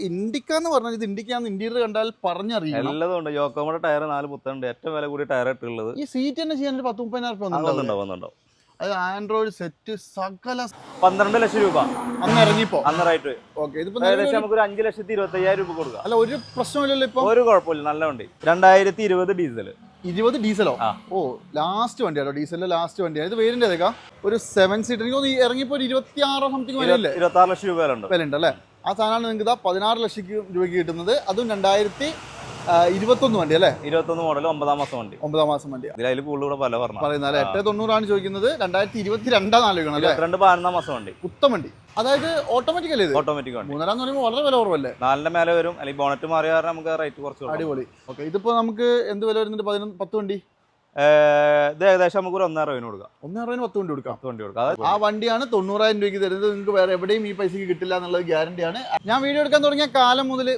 ഇൻഡിക്ക എന്ന് പറഞ്ഞാൽ ഇത് ഇൻഡിക്കാന്ന് ഇന്റീരിയർ കണ്ടാൽ പറഞ്ഞറിയാം എല്ലതും ഉണ്ട്. ടയർ നാല് പുത്തുണ്ട് ഏറ്റവും വില കൂടി ടയർ ഇട്ടുള്ളത് ഈ സീറ്റ് തന്നെ ചെയ്യാൻ ഒരു പത്ത് മുപ്പതിനായിരം രൂപ അത് ആൻഡ്രോയിഡ് സെറ്റ് സകല പന്ത്രണ്ട് ലക്ഷം രൂപ. അന്ന് ഇറങ്ങിപ്പോ. അന്നറായിട്ട് ഓക്കെ ഇതിപ്പോ ഏകദേശം നമുക്ക് ഒരു അഞ്ച് ലക്ഷത്തി ഇരുപത്തി അയ്യായിരം രൂപ കൊടുക്കാം. അല്ല ഒരു പ്രശ്നമില്ലല്ലോ ഇപ്പൊ. ഒരു കുഴപ്പമില്ല നല്ല വണ്ടി. രണ്ടായിരത്തി ഇരുപത് ഡീസൽ ഇരുപത് ഡീസലോ? ഓ ലാസ്റ്റ് വണ്ടിയാണോ ഡീസലിന്റെ ലാസ്റ്റ് വണ്ടിയാണ് ഇത് വേരിന്റെ ഏതൊക്കെ ഒരു സെവൻ എനിക്ക് തോന്നുന്നു ഇറങ്ങിയപ്പോ ഒരു ഇരുപത്തി ആറോ സംതിങ് വരെയല്ലേ ഇരുപത്തി ആറ് ലക്ഷം രൂപ വില ഉണ്ട് വില ഉണ്ട് അല്ലേ? ആ സാധനമാണ് നിങ്ങൾക്ക് ഇതാ പതിനാറ് ലക്ഷം രൂപയ്ക്ക് കിട്ടുന്നത്. അതും രണ്ടായിരത്തി ഇരുപത്തൊന്ന് വണ്ടി അല്ലേ? ഇരുപത്തൊന്ന് മോഡൽ ഒമ്പതാം മാസം വണ്ടി. ഒമ്പതാം മാസം വണ്ടി. അതിൽ കൂടുതൽ കൂടെ പല പറഞ്ഞു പറയുന്നത് അല്ലേ? എട്ട് തൊണ്ണൂറാണ് ചോദിക്കുന്നത്. രണ്ടായിരത്തി ഇരുപത്തി രണ്ടാം ആലോചിക്കണം അല്ലേ? രണ്ട് പതിനൊന്നാം മാസം വണ്ടി. പുത്തൻ വണ്ടി. അതായത് ഓട്ടോമാറ്റിക് അല്ലേ ഓട്ടോമാറ്റിക് വണ്ടി. മൂന്നാം എന്ന് പറയുമ്പോൾ വളരെ വില കുറവല്ലേ? നാലിന്റെ മേലെ വരും. അല്ലെങ്കിൽ ബോണറ്റ് മാറിയ കാരണം നമുക്ക് റേറ്റ് കുറച്ച്. അടിപൊളി. ഓക്കെ ഇതിപ്പോ നമുക്ക് എന്ത് വില വരുന്നുണ്ട്? പതിനൊന്ന് പത്ത് വണ്ടി? ഇത് ഏകദേശം നമുക്ക് ഒരു ഒന്നര രൂപ കൊടുക്കാം. ഒന്നേ അറുപതിന് പത്ത് വണ്ടി കൊടുക്കാം. പത്ത് വണ്ടി കൊടുക്കാം. ആ വണ്ടിയാണ് തൊണ്ണൂറായിരം രൂപയ്ക്ക് തരുന്നത്. നിങ്ങൾക്ക് വേറെ എവിടെയും ഈ പൈസക്ക് കിട്ടില്ല എന്നുള്ളത് ഗ്യാരണ്ടിയാണ് ഞാൻ വീഡിയോ എടുക്കാൻ തുടങ്ങിയ കാലം മുതൽ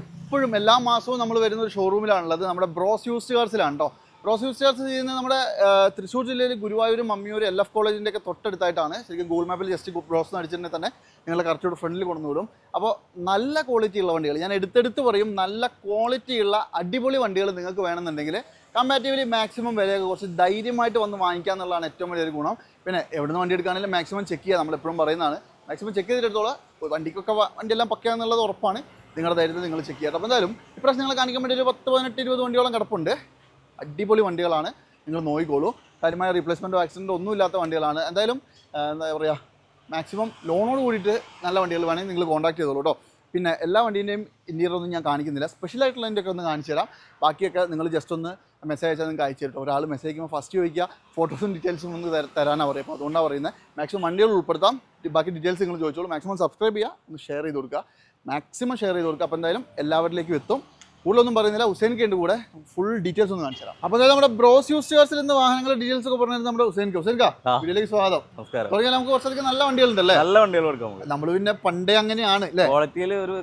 എപ്പോഴും എല്ലാ മാസവും നമ്മൾ വരുന്ന ഒരു ഷോറൂമിലാണുള്ളത് നമ്മുടെ ബ്രോസ് യൂസ്ഡ് കാർസിലാണ് കേട്ടോ ബ്രോസ് യൂസ്ഡ് കാർസ് ചെയ്യുന്നത് നമ്മുടെ തൃശ്ശൂർ ജില്ലയിൽ ഗുരുവായൂരും മമ്മിയൂരും എൽ എഫ് കോളേജിന്റെ ഒക്കെ തൊട്ടടുത്തായിട്ടാണ്. ശരിക്കും ഗൂഗിൾ മാപ്പിൽ ജസ്റ്റ് ബ്രോസ് എന്ന് അടിച്ചിട്ടുണ്ടെങ്കിൽ തന്നെ നിങ്ങളെ കറക്റ്റ് ഫ്രണ്ടിൽ കൊണ്ടു വിടും. അപ്പോൾ നല്ല ക്വാളിറ്റി ഉള്ള വണ്ടികൾ. ഞാൻ എടുത്തെടുത്ത് പറയും നല്ല ക്വാളിറ്റി ഉള്ള അടിപൊളി വണ്ടികൾ നിങ്ങൾക്ക് വേണമെന്നുണ്ടെങ്കിൽ കമ്പാറ്റീവ്ലി മാക്സിമം വിലയൊക്കെ കുറച്ച് ധൈര്യമായിട്ട് വന്ന് വാങ്ങിക്കുക എന്നുള്ളതാണ് ഏറ്റവും വലിയൊരു ഗുണം. പിന്നെ എവിടുന്ന് വണ്ടി എടുക്കുകയാണെങ്കിലും മാക്സിമം ചെക്ക് ചെയ്യുക നമ്മളെപ്പോഴും പറയുന്നതാണ്. മാക്സിമം ചെക്ക് ചെയ്തിടത്തോളം വണ്ടിക്കൊക്കെ വണ്ടിയെല്ലാം പക്കയാന്നുള്ളത് ഉറപ്പാണ്. നിങ്ങളുടെ ധൈര്യത്തിൽ നിങ്ങൾ ചെക്ക് ചെയ്യാം അപ്പോൾ എന്തായാലും ഇപ്രാവശ്യം നിങ്ങൾ കാണിക്കാൻ വേണ്ടി ഒരു പത്ത് പതിനെട്ട് ഇരുപത് വണ്ടിയോളം കിടപ്പുണ്ട്. അടിപൊളി വണ്ടികളാണ്. നിങ്ങൾ നോക്കിക്കോളൂ. കാര്യമായ റീപ്ലേസ്മെന്റോ ആക്സിഡന്റോ ഒന്നും ഇല്ലാത്ത വണ്ടികളാണ്. എന്തായാലും എന്താ പറയുക മാക്സിമം ലോണോട് കൂടിയിട്ട് നല്ല വണ്ടികൾ വേണമെങ്കിൽ നിങ്ങൾ കോൺടാക്ട് ചെയ്തോളൂ കേട്ടോ. പിന്നെ എല്ലാ വണ്ടീന്റെയും ഇന്റീരിയർ ഒന്നും ഞാൻ കാണിക്കുന്നില്ല. ഒക്കെ ഒന്ന് കാണിച്ചു തരാം ബാക്കിയൊക്കെ നിങ്ങൾ ജസ്റ്റ് ഒന്ന് മെസ്സേജ് അയച്ചാൽ നിങ്ങൾക്ക് അയച്ചു തരട്ടോ ഒരാൾ മെസ്സേജ് അയക്കുമ്പോൾ ഫസ്റ്റ് ചോദിക്കുക ഫോട്ടോസും ഡീറ്റെയിൽസും ഒന്ന് തര- തരാനാണ് പറയുക. അപ്പോൾ അതുകൊണ്ടാണ് പറയുന്നത്. മാക്സിമം വണ്ടികൾ ഉൾപ്പെടുത്താം. ബാക്കി ഡീറ്റെയിൽസ് നിങ്ങൾ ചോദിച്ചോളൂ. മാക്സിമം സബ്സ്ക്രൈബ് ചെയ്യുക. ഒന്ന് ഷെയർ ചെയ്ത് കൊടുക്കുക. മാക്സിമം ഷെയർ ചെയ്ത് കൊടുക്കുക. അപ്പോൾ എന്തായാലും എല്ലാവരിലേക്കും എത്തും. കൂടുതലൊന്നും പറയുന്നില്ല. ഹുസൈൻക്ക് ഉണ്ട് കൂടെ. ഫുൾ ഡീറ്റെയിൽസ് ഒന്ന് കാണിച്ചു തരാം. അപ്പോൾ നമ്മുടെ ബ്രോസ് യൂസ്റ്റേഴ്സിൽ നിന്ന് വാഹനങ്ങളുടെ ഡീറ്റെയിൽസ് ഒക്കെ പറഞ്ഞത് നമ്മുടെ ഹുസൈൻക്ക്. കെ ഹുസൈൻ വീട്ടിലേക്ക് സ്വാഗതം. നമസ്കാരം. തുടങ്ങിയാൽ നമുക്ക് കുറച്ചധികം നല്ല വണ്ടികളുണ്ടല്ലേ? നല്ല വണ്ടികൾ നമ്മൾ പിന്നെ പണ്ടേ അങ്ങനെയാണ് അല്ലേ? ഒരു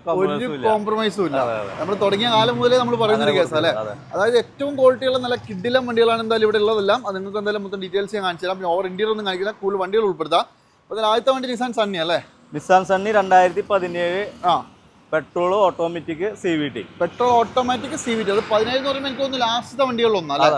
കോംപ്രമൈസും ഇല്ല. നമ്മൾ തുടങ്ങിയ കാലം മുതലേ നമ്മൾ പറയുന്ന ഒരു കേസ് അല്ലേ? അതായത് ഏറ്റവും ക്വാളിറ്റിയുള്ള നല്ല കിഡിലം വണ്ടികളാണ് എന്തായാലും ഇവിടെ ഉള്ളതെല്ലാം. അത് നിങ്ങൾക്ക് എന്തായാലും മൊത്തം ഡീറ്റെയിൽസ് ഞാൻ കാണിച്ചു തരാം. പിന്നെ ഓവർ ഇന്ത്യയിൽ ഒന്നും കാണിക്കില്ല. കൂടുതൽ വണ്ടികൾ ഉൾപ്പെടുത്താം. അപ്പോൾ ആദ്യത്തെ വണ്ടി നിസാൻ സണ്ണി അല്ലേ? നിസാൻ സണ്ണി രണ്ടായിരത്തി പതിനേഴ് ആ. Petrol automatic C V T petrol automatic C V T അത് പതിനേഴ് എന്ന് പറയുമ്പോൾ എനിക്ക് തോന്നുന്നു ലാസ്റ്റത്തെ വണ്ടികളിലൊന്നും അല്ലേ?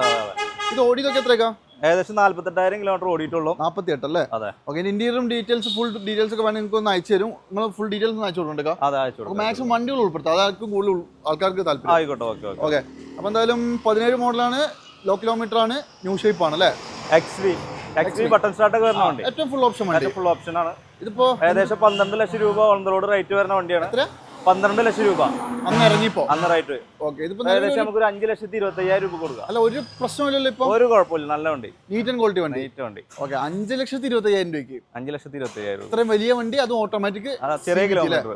ഇത് ഓടിയതൊക്കെ എത്രയൊക്കെ? ഏകദേശം നാല്പത്തെട്ടായിരം കിലോമീറ്റർ ഓടിയിട്ടുള്ളൂ. നാൽപ്പത്തി എട്ട് അല്ലേ? അതെ. ഓക്കെ ഇന്റീരിയറും ഡീറ്റെയിൽസ് ഫുൾ ഡീറ്റെയിൽസ് ഒക്കെ വേണമെങ്കിൽ നിങ്ങൾക്ക് ഒന്ന് അയച്ചു തരും. നിങ്ങൾ ഫുൾ ഡീറ്റെയിൽസ് ഒന്ന് അയച്ചു കൊടുക്കണ്ടോ അതെ അയച്ചു മാക്സിമം വണ്ടികൾ ഉൾപ്പെടുത്താം. അതാർക്കും കൂടുതൽ ആൾക്കാർക്ക് താല്പര്യം. ആയിക്കോട്ടെ ഓക്കെ ഓക്കെ. ഓക്കെ. അപ്പോൾ എന്തായാലും പതിനേഴ് മോഡലാണ്. ലോ കിലോമീറ്റർ ആണ്. ന്യൂ ഷേപ്പ് ആണ് അല്ലേ? X V X V button start ഒക്കെ വരുന്ന വണ്ടി. ഏറ്റവും ഫുൾ ഓപ്ഷൻ ഫുൾ ഓപ്ഷൻ ആണ്. ഇതിപ്പോ ഏകദേശം പന്ത്രണ്ട് ലക്ഷം രൂപ ഓൺ റോഡ് റേറ്റ് വരുന്ന വണ്ടിയാണ്. എത്ര? പന്ത്രണ്ട് ലക്ഷം രൂപ. അന്ന് ഇറങ്ങിപ്പോ? അന്ന് റേറ്റ്. ഓക്കെ ഇതിപ്പോ ഏകദേശം നമുക്ക് ഒരു അഞ്ച് ലക്ഷത്തി ഇരുപത്തി അയ്യായിരം രൂപ കൊടുക്കാം. അല്ല ഒരു പ്രശ്നമില്ലല്ലോ ഇപ്പൊ? ഒരു കുഴപ്പമില്ല നല്ല വണ്ടി. നീറ്റ് ആൻഡ് ക്വാളിറ്റി വണ്ടി. നീറ്റ് വണ്ടി. ഓക്കെ അഞ്ച് ലക്ഷത്തി ഇരുപത്തി അയ്യായിരം രൂപയ്ക്ക്. അഞ്ച് ലക്ഷത്തി ഇരുപത്തി അയ്യായിരം രൂപ. ഇത്രയും വലിയ വണ്ടി അതും ഓട്ടോമാറ്റിക് ചെറിയ കിലോമീറ്റർ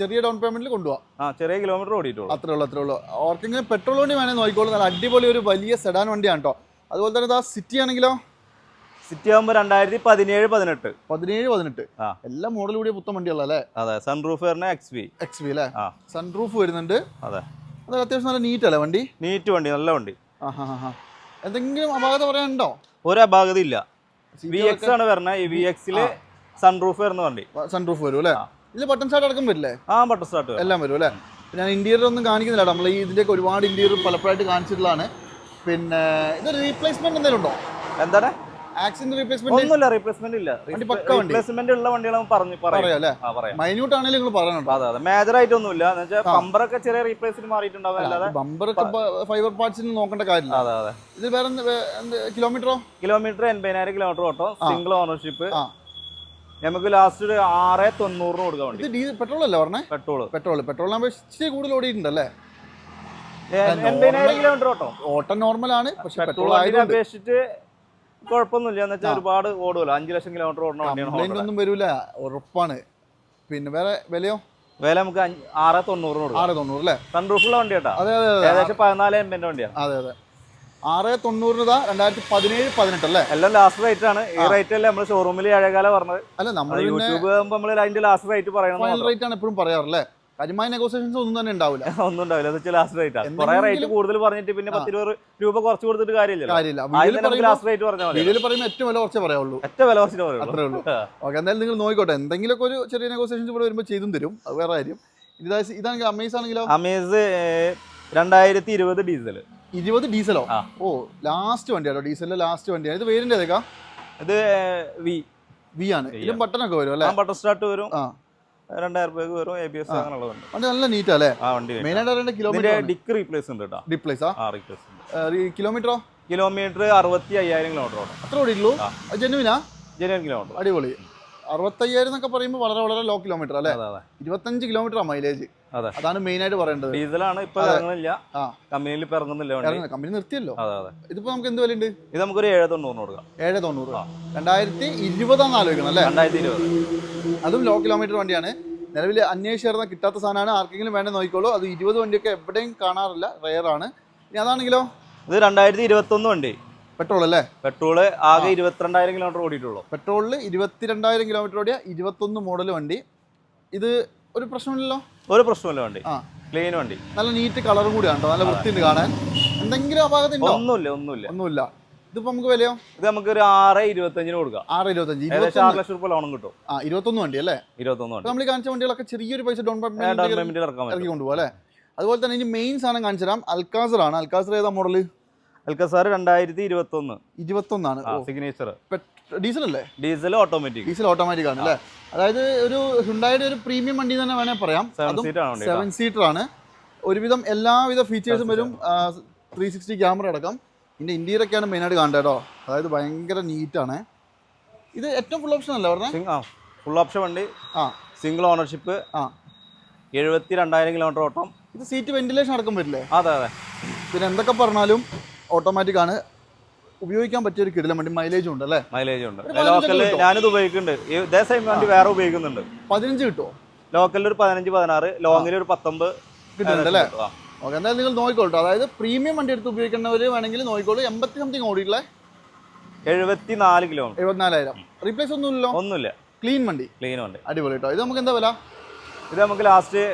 ചെറിയ ഡൗൺ പേയ്മെന്റിൽ കൊണ്ടുപോകാം ആ ചെറിയ കിലോമീറ്റർ ഓടിയിട്ടുള്ളൂ. അത്രേ ഉള്ളൂ അത്രേ ഉള്ളൂ. ഓർക്കെങ്കിലും പെട്രോൾ വണ്ടി വേണമെങ്കിൽ നോക്കിക്കോളൂ. നല്ല അടിപൊളി ഒരു വലിയ സെഡാൻ വണ്ടിയാണ് കേട്ടോ അതുപോലെ തന്നെ ഇതാ സിറ്റി ആണെങ്കിലോ? സിറ്റി ആകുമ്പോൾ രണ്ടായിരത്തി പതിനേഴ് പതിനെട്ട്. പതിനേഴ് പതിനെട്ട്. ആ. എല്ലാ മോഡൽ കൂടിയ പുത്തൻ വണ്ടിയുള്ള അല്ലേ? അതെ സൺറൂഫ് വരുന്ന എക്സ് വി എക്സ് വി അല്ലേ? ആ. സൺറൂഫ് വരുന്നുണ്ട്. അതെ. അത് അത്യാവശ്യം നല്ല നീറ്റ് അല്ലേ വണ്ടി? നീറ്റ് വണ്ടി നല്ല വണ്ടി. ആ ഹാ ഹാ ഹാ എന്തെങ്കിലും അപാകത പറയാനുണ്ടോ? ഒരു അപാകത ഇല്ല. വി എക്സ് ആണ് വരുന്നത് ഈ വി എക്സിൽ സൺറൂഫ് വരുന്ന വണ്ടി. സൺറൂഫ് വരും അല്ലേ? ഇതിൽ ബട്ടൺ സ്റ്റാർട്ട് അടക്കം വരില്ലേ? ആ ബട്ടൺ സ്റ്റാർട്ട് എല്ലാം വരും അല്ലേ? ഞാൻ ഇന്റീരിയർ ഒന്നും കാണിക്കുന്നില്ല നമ്മൾ ഈ ഇതിന്റെയൊക്കെ ഒരുപാട് ഇന്റീരിയർ പലപ്പോഴായിട്ട് കാണിച്ചിട്ടുള്ളതാണ്. പിന്നെ ഇത് റീപ്ലേസ്മെന്റ് എന്തെങ്കിലും ഉണ്ടോ? എന്താണ്? ആക്സിഡന്റ് റീപ്ലേസ്മെന്റ് ഒന്നുമില്ല റീപ്ലേസ്മെന്റ് ഇല്ല. റീപ്ലേസ്മെന്റ് ഉള്ള വണ്ടികൾ പറഞ്ഞു പറയാം. അല്ലേ? മൈന്യൂട്ട് ആണെങ്കിലും നിങ്ങൾ പറയണോ അതെ അതെ. മേജർ ആയിട്ടൊന്നുമില്ല. എന്ന് വെച്ചാൽ ഒക്കെ ചെറിയ റീപ്ലേസിന് മാറിയിട്ടുണ്ടാവും. അല്ലാതെ ബമ്പറൊക്കെ ഫൈബർ പാർട്സിന് നോക്കേണ്ട കാര്യമില്ല. അതെ അതെ. ഇത് വേറെ കിലോമീറ്ററോ കിലോമീറ്റർ എൺപതിനായിരം കിലോമീറ്റർ ഓട്ടോ. സിംഗിൾ ഓണർഷിപ്പ് നമുക്ക് ലാസ്റ്റ് ഒരു ആറ് തൊണ്ണൂറിന് കൊടുക്കാൻ വേണ്ടി. പെട്രോൾ അല്ലേ പറഞ്ഞേ? പെട്രോൾ പെട്രോൾ പെട്രോളിനാകുമ്പോൾ ഇച്ചിരി കൂടുതൽ ഓടിയിട്ടുണ്ടല്ലേ? എൺപതിനായിരം കിലോമീറ്റർ ഓട്ടോ. ഓട്ടം നോർമൽ ആണ്. പക്ഷെ പെട്രോൾ അപേക്ഷിച്ചിട്ട് അപേക്ഷിച്ച് കുഴപ്പമൊന്നുമില്ല. എന്ന് വെച്ചാൽ ഒരുപാട് ഓടുമല്ലോ അഞ്ച് ലക്ഷം കിലോമീറ്റർ ഓടുന്ന വണ്ടിയാണ് ഒന്നും വരൂല. ഉറപ്പാണ്. പിന്നെ വേറെ വിലയോ? വില നമുക്ക് ആറ് കൊടുക്കാം. ആറ് തൊണ്ണൂറ് അല്ലേ? സൺറൂഫുള്ള വണ്ടി കേട്ടാ അതെ അതെ ഏകദേശം പതിനാല് എംബിന്റെ വണ്ടിയാണ് അതെ അതെ. ആറ് തൊണ്ണൂറിന് രണ്ടായിരത്തി പതിനേഴ് പതിനെട്ട് അല്ലേ? എല്ലാം ലാസ്റ്റ് റേറ്റ് ആണ്. ഈ റേറ്റ് അല്ലേ നമ്മൾ ഷോറൂമിൽ ഏഴകാല പറഞ്ഞത്. അല്ല നമ്മൾ യൂട്യൂബ് ആകുമ്പോൾ നമ്മൾ അതിന്റെ ലാസ്റ്റ് റേറ്റ് പറയണം റേറ്റ് ആണ് എപ്പോഴും പറയാറല്ലേ കാര്യമായ നെഗോസിയേഷൻസ് ഒന്നും തന്നെ ഉണ്ടാവില്ല. ഒന്നും ഉണ്ടാവില്ല. ലാസ്റ്റ് റേറ്റ് ആണ് കുറെ റേറ്റ് കൂടുതൽ പറഞ്ഞിട്ട് പിന്നെ പത്ത് ഇരുപത് രൂപ കുറച്ച് കൊടുത്തിട്ട് കാര്യമില്ല. കാര്യമില്ല ലാസ്റ്റ് റേറ്റ് പറഞ്ഞാൽ പറയുമ്പോൾ ഏറ്റവും വില കുറച്ച് പറയാവുള്ളൂ. ഏറ്റവും വില പറയുള്ളൂ. അത്രേ ഉള്ളൂ. ഓക്കെ എന്തായാലും നിങ്ങൾ നോക്കിക്കോട്ടെ എന്തെങ്കിലുമൊക്കെ ഒരു ചെറിയ നെഗോസിയേഷൻസ് ഇവിടെ വരുമ്പോൾ ചെയ്തും തരും. അത് വേറെ കാര്യം. ഇതാ- ഇതാണെങ്കിൽ അമേസ് ആണെങ്കിലോ? അമേസ് രണ്ടായിരത്തി ഇരുപത് ഡീസൽ ഇരുപത് ഡീസലോ ഓ? ലാസ്റ്റ് വണ്ടിയാണോ ഡീസലിന്റെ ലാസ്റ്റ് വണ്ടിയാണ്. ഇത് പേരിന്റെ ഏതൊക്കെ ഇത് വി വി ആണ്. ഇതിലും ബട്ടണൊക്കെ വരും അല്ലേ? ബട്ടർ സ്റ്റാർട്ട് വരും. ആ. രണ്ടായിരം വരും എ ബി എസ് അങ്ങനെയുള്ളതുണ്ട്. വണ്ടി നല്ല നീറ്റാ അല്ലേ? ആ വണ്ടി മെയിൻ ആയിട്ട് കിലോമീറ്റർ ഡിക്ക് റീപ്ലേസ് ഉണ്ട് കേട്ടോ ആ? റീപ്ലേസ് കിലോമീറ്ററോ കിലോമീറ്റർ അറുപത്തി അയ്യായിരം കിലോമീറ്റർ ഓടും. അത്ര ഓടിയിട്ടുള്ളൂ? ആ. അത് ജെനുവിനാ ജനുവൻ കിലോമീറ്റർ അടിപൊളി. അറുപത്തയ്യായിരം എന്നൊക്കെ പറയുമ്പോൾ വളരെ വളരെ ലോ കിലോമീറ്റർ അല്ലേ? ഇരുപത്തഞ്ച് കിലോമീറ്റർ മൈലേജ് അതാണ് മെയിൻ ആയിട്ട് പറയേണ്ടത്. ഡീസലാണ് ഇപ്പൊ ഇറങ്ങുന്നില്ല. കമ്പനിയിൽ ഇപ്പൊ ഇറങ്ങുന്നില്ല കമ്പനി നിർത്തിയല്ലോ. ഇതിപ്പോ നമുക്ക് എന്ത് വിലയുണ്ട്? ഇത് നമുക്കൊരു ഏഴ് തൊണ്ണൂറ് കൊടുക്കാം. ഏഴ് തൊണ്ണൂറ്. രണ്ടായിരത്തി ഇരുപതാന്ന് ആലോചിക്കണം അല്ലേ? രണ്ടായിരത്തി ഇരുപത് അതും ലോ കിലോമീറ്റർ വണ്ടിയാണ്. നിലവിൽ അന്വേഷിച്ചിരുന്ന കിട്ടാത്ത സാധനമാണ്. ആർക്കെങ്കിലും വേണ്ട നോക്കിക്കോളൂ. അത് ഇരുപത് വണ്ടിയൊക്കെ എവിടെയും കാണാറില്ല. റെയർ ആണ്. ഇനി അതാണെങ്കിലോ? ഇത് രണ്ടായിരത്തി ഇരുപത്തി ഒന്ന് വണ്ടി. പെട്രോൾ അല്ലേ? പെട്രോൾ ആകെ ഇരുപത്തിരണ്ടായിരം കിലോമീറ്റർ ഓടിയിട്ടുള്ളൂ. പെട്രോളിൽ ഇരുപത്തിരണ്ടായിരം കിലോമീറ്റർ ഓടിയ ഇരുപത്തൊന്ന് മോഡൽ വണ്ടി. ഇത് ഒരു പ്രശ്നമില്ലല്ലോ? ഒരു പ്രശ്നമില്ല വണ്ടി. ക്ലീൻ വണ്ടി. നല്ല നീറ്റ് കളർ കൂടിയാണ് കേട്ടോ നല്ല വൃത്തിയുണ്ട് കാണാൻ. എന്തെങ്കിലും അപാകത ഉണ്ടോ? ഒന്നുമില്ല ഒന്നുമില്ല. ഒന്നുമില്ല. ഇതിപ്പോ നമുക്ക് വിലയോ? ഇത് നമുക്ക് ഒരു ആറ് ഇരുപത്തഞ്ചിന് കൊടുക്കാം. ആറ് ഇരുപത്തഞ്ച്. ഏകദേശം ആറ് ലക്ഷം രൂപ ലോണും കിട്ടും. ആ ഇരുപത്തൊന്ന് വണ്ടി അല്ലേ? ഇരുപത്തൊന്ന് വണ്ടി. നമ്മൾ കാണിച്ച വണ്ടികളൊക്കെ ചെറിയൊരു പൈസ ഡൗൺ ഡൗൺ പേയ്മെന്റ് ഇറക്കി പറ്റും. അല്ലേ? അതുപോലെ തന്നെ ഇനി മെയിൻ സാധനം കാണിച്ചു തരാം അൽക്കാസർ ആണ്. അൽക്കാസർ ഏതാ മോഡൽ അൽക്കാസർ രണ്ടായിരത്തി ഇരുപത്തൊന്ന്. ഇരുപത്തൊന്നാണ്. സിഗ്നേച്ചർ ഡീസൽ അല്ലേ ഡീസൽ ഓട്ടോമാറ്റിക്. ഡീസൽ ഓട്ടോമാറ്റിക് ആണ് അല്ലേ? അതായത് ഒരു ഹുണ്ടായുടെ ഒരു പ്രീമിയം വണ്ടി തന്നെ വേണേൽ പറയാം. സെവൻ സീറ്റർ ആണ് ഒരുവിധം എല്ലാവിധ ഫീച്ചേഴ്സും വരും. ത്രീ സിക്സ്റ്റി ക്യാമറ അടക്കം. ഇതിന്റെ ഇന്റീരിയർ ഒക്കെയാണ് മെയിനായിട്ട് കാണേണ്ടത് കേട്ടോ. അതായത് ഭയങ്കര നീറ്റാണ് ഇത് ഏറ്റവും ഫുൾ ഓപ്ഷൻ അല്ലേ പറഞ്ഞത് ആ ഫുൾ ഓപ്ഷൻ വണ്ടി. ആ. സിംഗിൾ ഓണർഷിപ്പ് ആ. എഴുപത്തി രണ്ടായിരം കിലോമീറ്റർ ഓട്ടം. ഇത് സീറ്റ് വെന്റിലേഷൻ അടക്കം വരില്ലേ? അതെ അതെ. പിന്നെ എന്തൊക്കെ പറഞ്ഞാലും ഓട്ടോമാറ്റിക് ആണ്. ഉപയോഗിക്കാൻ പറ്റിയ ഒരു കിടിലം വണ്ടി മൈലേജും ഉണ്ട് അല്ലേ? മൈലേജ് ഉണ്ട്. ലോക്കലിൽ ഞാനിത് ഉപയോഗിക്കുന്നുണ്ട്. ഇതേ സെയിം വണ്ടി വേറെ ഉപയോഗിക്കുന്നുണ്ട്. പതിനഞ്ച് കിട്ടുമോ ലോക്കലിൽ ഒരു പതിനഞ്ച് പതിനാറ് ലോങ്ങിൽ ഒരു പത്തൊമ്പത് കിട്ടുന്നുണ്ട് അല്ലേ. ഓക്കെ എന്തായാലും നിങ്ങൾ നോക്കിക്കോട്ടോ അതായത് പ്രീമിയം വണ്ടി എടുത്ത് ഉപയോഗിക്കുന്നവർ വേണമെങ്കിൽ നോക്കിക്കോളൂ. എൺപത്തി സംതിങ് ഓടിയിട്ടുള്ള എഴുപത്തി നാല് കിലോ എഴുപത്തിനാലായിരം. റീപ്ലേസ് ഒന്നുമില്ലല്ലോ? ഒന്നുമില്ല. ക്ലീൻ വണ്ടി. ക്ലീൻ വണ്ടി. അടിപൊളി കേട്ടോ ഇത് നമുക്ക് എന്താ വില? ഇത് നമുക്ക് ലാസ്റ്റ്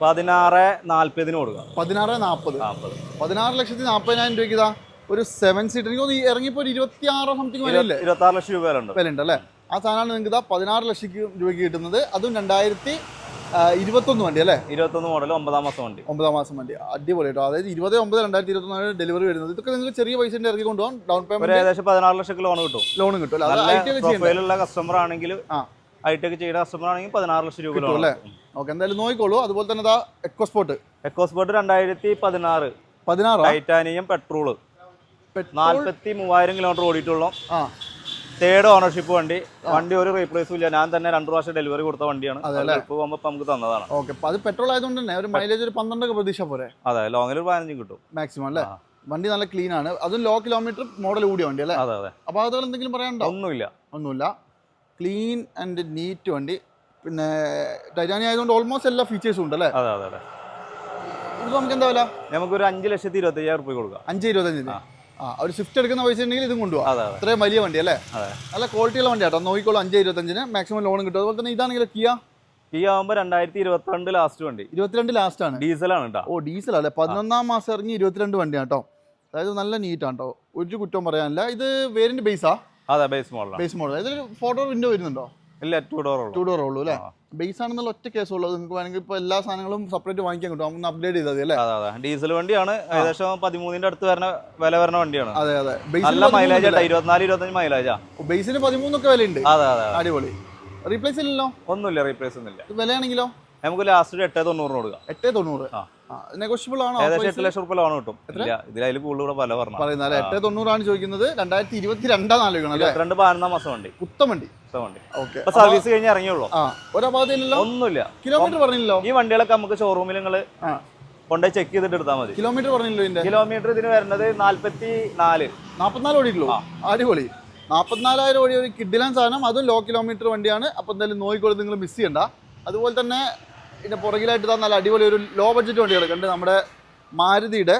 പതിനാറ് നാൽപ്പതിന് കൊടുക്കാം. പതിനാറ് നാൽപ്പത് നാൽപ്പത് പതിനാറ് ലക്ഷത്തി നാൽപ്പതിനായിരം രൂപയ്ക്ക് ഇതാ ഒരു സെവൻ സീറ്റർ എനിക്ക് തോന്നുന്നു ഇറങ്ങിയപ്പോൾ ഒരു ഇരുപത്തി ആറോ സംതിങ് വിലയില്ലേ ഇരുപത്തി ആറ് ലക്ഷം രൂപ വില ഉണ്ട് വില ഉണ്ട് അല്ലേ? ആ സാധനമാണ് നിങ്ങൾക്ക് ഇതാ പതിനാറ് ലക്ഷം രൂപയ്ക്ക് കിട്ടുന്നത്. അതും രണ്ടായിരത്തി ഇരുപത്തൊന്ന് വണ്ടി അല്ലേ? ഇരുപത്തൊന്ന് മോഡൽ ഒമ്പതാം മാസം വണ്ടി. ഒമ്പതാം മാസം വണ്ടി. അടിപൊളി കേട്ടോ. അതായത് ഇരുപത് ഒമ്പത് രണ്ടായിരത്തി ഇരുപത്തൊന്നാണ് ഡെലിവറി വരുന്നത്. ഇതൊക്കെ നിങ്ങൾക്ക് ചെറിയ പൈസ ഇറക്കി കൊണ്ടുപോകാം. ഡൗൺ പേയ്മെന്റ് ഏകദേശം പതിനാറ് ലക്ഷം ലോൺ കിട്ടും. ലോൺ കിട്ടും കസ്റ്റമർ ആണെങ്കിൽ ഒക്കെ ചെയ്യുന്ന കസ്റ്റമർ ആണെങ്കിൽ പതിനാറ് ലക്ഷം രൂപ കിട്ടും അല്ലേ? ഓക്കെ എന്തായാലും നോക്കിക്കോളൂ. അതുപോലെ തന്നെ എക്കോസ്പോർട്ട് എക്കോസ്പോർട്ട് രണ്ടായിരത്തി പതിനാറ്. പതിനാറ്? ടൈറ്റാനിയം പെട്രോൾ നാല്പത്തി മൂവായിരം കിലോമീറ്റർ ഓടിയിട്ടുള്ളൂ. ആ. തേർഡ് ഓണർഷിപ്പ് വണ്ടി. വണ്ടി ഒരു റീപ്ലേസും ഇല്ല. ഞാൻ തന്നെ രണ്ടു പ്രാവശ്യം ഡെലിവറി കൊടുത്ത വണ്ടിയാണ്. ട്രിപ്പ് പോകുമ്പോൾ നമുക്ക് തന്നതാണ്. ഓക്കെ അത് പെട്രോൾ ആയതുകൊണ്ട് തന്നെ ഒരു മൈലേജ് ഒരു പന്ത്രണ്ടൊക്കെ പ്രതീക്ഷ പോരെ? അതെ ലോങ്ങിൽ ഒരു പതിനഞ്ചും കിട്ടും. മാക്സിമം അല്ലേ? വണ്ടി നല്ല ക്ലീൻ ആണ്. അതും ലോ കിലോമീറ്റർ മോഡൽ കൂടിയ വണ്ടി അല്ലേ? അതെ അതെ. അപ്പോൾ അതുകൾ എന്തെങ്കിലും പറയാനുണ്ടോ? ഒന്നുമില്ല. ഒന്നുമില്ല. ക്ലീൻ ആൻഡ് നീറ്റ് വണ്ടി. പിന്നെ ടൈറ്റാനി ആയതുകൊണ്ട് ഓൾമോസ്റ്റ് എല്ലാ ഫീച്ചേഴ്സും ഉണ്ട് അല്ലേ? അതെ അതെ അതെ. ഇത് നമുക്ക് എന്താ വില? നമുക്കൊരു അഞ്ച് ലക്ഷത്തി ഇരുപത്തി അയ്യായിരം റുപ്യ കൊടുക്കാം. അഞ്ച് ഇരുപത്തഞ്ചിന് ആ. ഒരു സ്വിഫ്റ്റ് എടുക്കുന്ന പൈസ ഉണ്ടെങ്കിൽ ഇതും കൊണ്ടുപോകാം അതെ അതെ. അത്രയും വലിയ വണ്ടി അല്ലേ? നല്ല ക്വാളിറ്റിയുള്ള വണ്ടി കേട്ടോ നോക്കിക്കോളൂ അഞ്ച് ഇരുപത്തഞ്ചിന് മാക്സിമം ലോൺ കിട്ടും. അതുപോലെ തന്നെ ഇതാണെങ്കിൽ കിയ ഈ ആകുമ്പോൾ രണ്ടായിരത്തി ഇരുപത്തിരണ്ട് ലാസ്റ്റ് വണ്ടി. ഇരുപത്തിരണ്ട് ലാസ്റ്റ് ആണ്. ഡീസലാണ് കേട്ടോ ഓ ഡീസൽ അല്ലേ? പതിനൊന്നാം മാസം ഇറങ്ങി ഇരുപത്തിരണ്ട് വണ്ടിയാണ് കേട്ടോ അതായത് നല്ല നീറ്റാണ് കേട്ടോ ഒരു കുറ്റവും പറയാനില്ല. ഇത് വേരിയന്റ് ബേസാ അതെ ബേസ് മോഡൽ ബേസ് മോഡൽ ഇതിൽ ഫോട്ടോ വിൻഡോ വരുന്നുണ്ടോ? ഇല്ല ടു ഡോർ ടു ഡോർ ഉള്ളൂ അല്ലേ. ബേസ് ആണെന്നുള്ള ഒറ്റ കേസ് ഉള്ളത് നിങ്ങൾക്ക് വേണമെങ്കിൽ ഇപ്പോൾ എല്ലാ സാധനങ്ങളും സെപ്പറേറ്റ് വാങ്ങിക്കാൻ കിട്ടും. ഒന്ന് അപ്ഗ്രേഡ് ചെയ്താൽ അല്ലേ? അതെ അതെ. ഡീസൽ വണ്ടിയാണ്. ഏകദേശം പതിമൂന്നിന്റെ അടുത്ത് വരുന്ന വില വരുന്ന വണ്ടിയാണ്. അതെ അതെ. നല്ല മൈലേജ് ഇരുപത്തിനാല് ഇരുപത്തഞ്ച് മൈലേജാ ബേസിന് പതിമൂന്നൊക്കെ വിലയുണ്ട്. അതെ അതെ അടിപൊളി. റീപ്ലേസ് ഇല്ലല്ലോ? ഒന്നുമില്ല റീപ്ലേസ് ഒന്നുമില്ല. വിലയാണെങ്കിലോ? നമുക്ക് ലാസ്റ്റ് എട്ട് തൊണ്ണൂറിന് കൊടുക്കാം. എട്ടേ തൊണ്ണൂറ്. നെഗോഷ്യബിൾ ആണോ ഏകദേശം എട്ട് ലക്ഷം റുപ്യ ലോൺ കിട്ടും. ഇതിലതിൽ കൂടുതൽ കൂടെ പല പറഞ്ഞു പറയുന്നത് എട്ട് തൊണ്ണൂറാണ് ചോദിക്കുന്നത്. രണ്ടായിരത്തി ഇരുപത്തി രണ്ടാം ആലോചിക്കണം രണ്ട് പതിനൊന്നാം മാസം വണ്ടി. പുത്തം വണ്ടി. വണ്ടി സർവീസ് കഴിഞ്ഞ് ഇറങ്ങിയുള്ളൂ. ഒന്നുമില്ല. കിലോമീറ്റർ പറഞ്ഞില്ലല്ലോ? ഈ വണ്ടികളൊക്കെ നമുക്ക് ഷോറൂമിൽ നിങ്ങൾ കൊണ്ടേ കൊണ്ടുപോയി ചെക്ക് ചെയ്തിട്ട് എടുത്താൽ മതി. കിലോമീറ്റർ പറഞ്ഞില്ലല്ലോ ഇതിന്റെ? കിലോമീറ്റർ ഇതിന് വരുന്നത് നാല്പത്തി നാല് നാല് ഓടിയിട്ടുള്ളൂ അടിപൊളി. നാൽപ്പത്തിനാലായിരം ഓടി ഒരു കിഡിലാൻ സാധനം അതും ലോ കിലോമീറ്റർ വണ്ടിയാണ്. അപ്പോൾ എന്തായാലും നോക്കിക്കോളൂ നിങ്ങൾ മിസ് ചെയ്യണ്ട. അതുപോലെ തന്നെ ഇതിന്റെ പുറകിലായിട്ട് ഇതാ നല്ല അടിപൊളി ഒരു ലോ ബഡ്ജറ്റ് വണ്ടികൾ കണ്ട് നമ്മുടെ മാരുതിയുടെ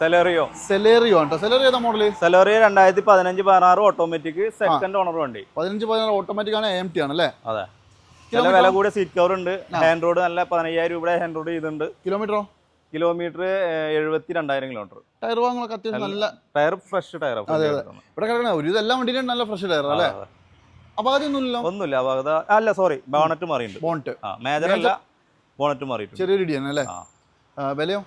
സെലറിയോ സെലേറിയോ ആണ്? സെലേറിയോ ഏതാ മോഡൽ സെലേറിയോ രണ്ടായിരത്തി പതിനഞ്ച് പതിനാറ് ഓട്ടോമാറ്റിക് സെക്കൻഡ് ഓണർ വണ്ടി. പതിനഞ്ച് പതിനാറ് ഓട്ടോമാറ്റിക് ആണ് എം ടി ആണ് അല്ലേ? അതെ. നല്ല വില കൂടിയ സീറ്റ് കവർ ഉണ്ട്. ഹാൻഡ് റോഡ് നല്ല പതിനയ്യായിരം രൂപയുടെ ഹാൻഡ് റോഡ് ചെയ്തിട്ടുണ്ട്. കിലോമീറ്ററോ കിലോമീറ്റർ എഴുപത്തി രണ്ടായിരം കിലോമീറ്റർ ടയർ വാങ്ങലൊക്കെ അത്യാവശ്യം നല്ല ടയർ ഫ്രഷ് ടയർ ഇവിടെ കിടക്കണ ഒരു ഇതെല്ലാം വണ്ടിയിലും നല്ല ഫ്രഷ് ടയർ അല്ലേ? അപ്പോൾ അതൊന്നുമില്ലല്ലോ ഒന്നുമില്ല അപകട അല്ല സോറി ബോണറ്റ് മാറിയിട്ടുണ്ട്. ബോണറ്റ് ആ മേജർ അല്ല ബോണറ്റ് മാറിയിട്ടുണ്ട്. ചെറിയൊരു ഇടിയാണ് അല്ലേ? വിലയോ?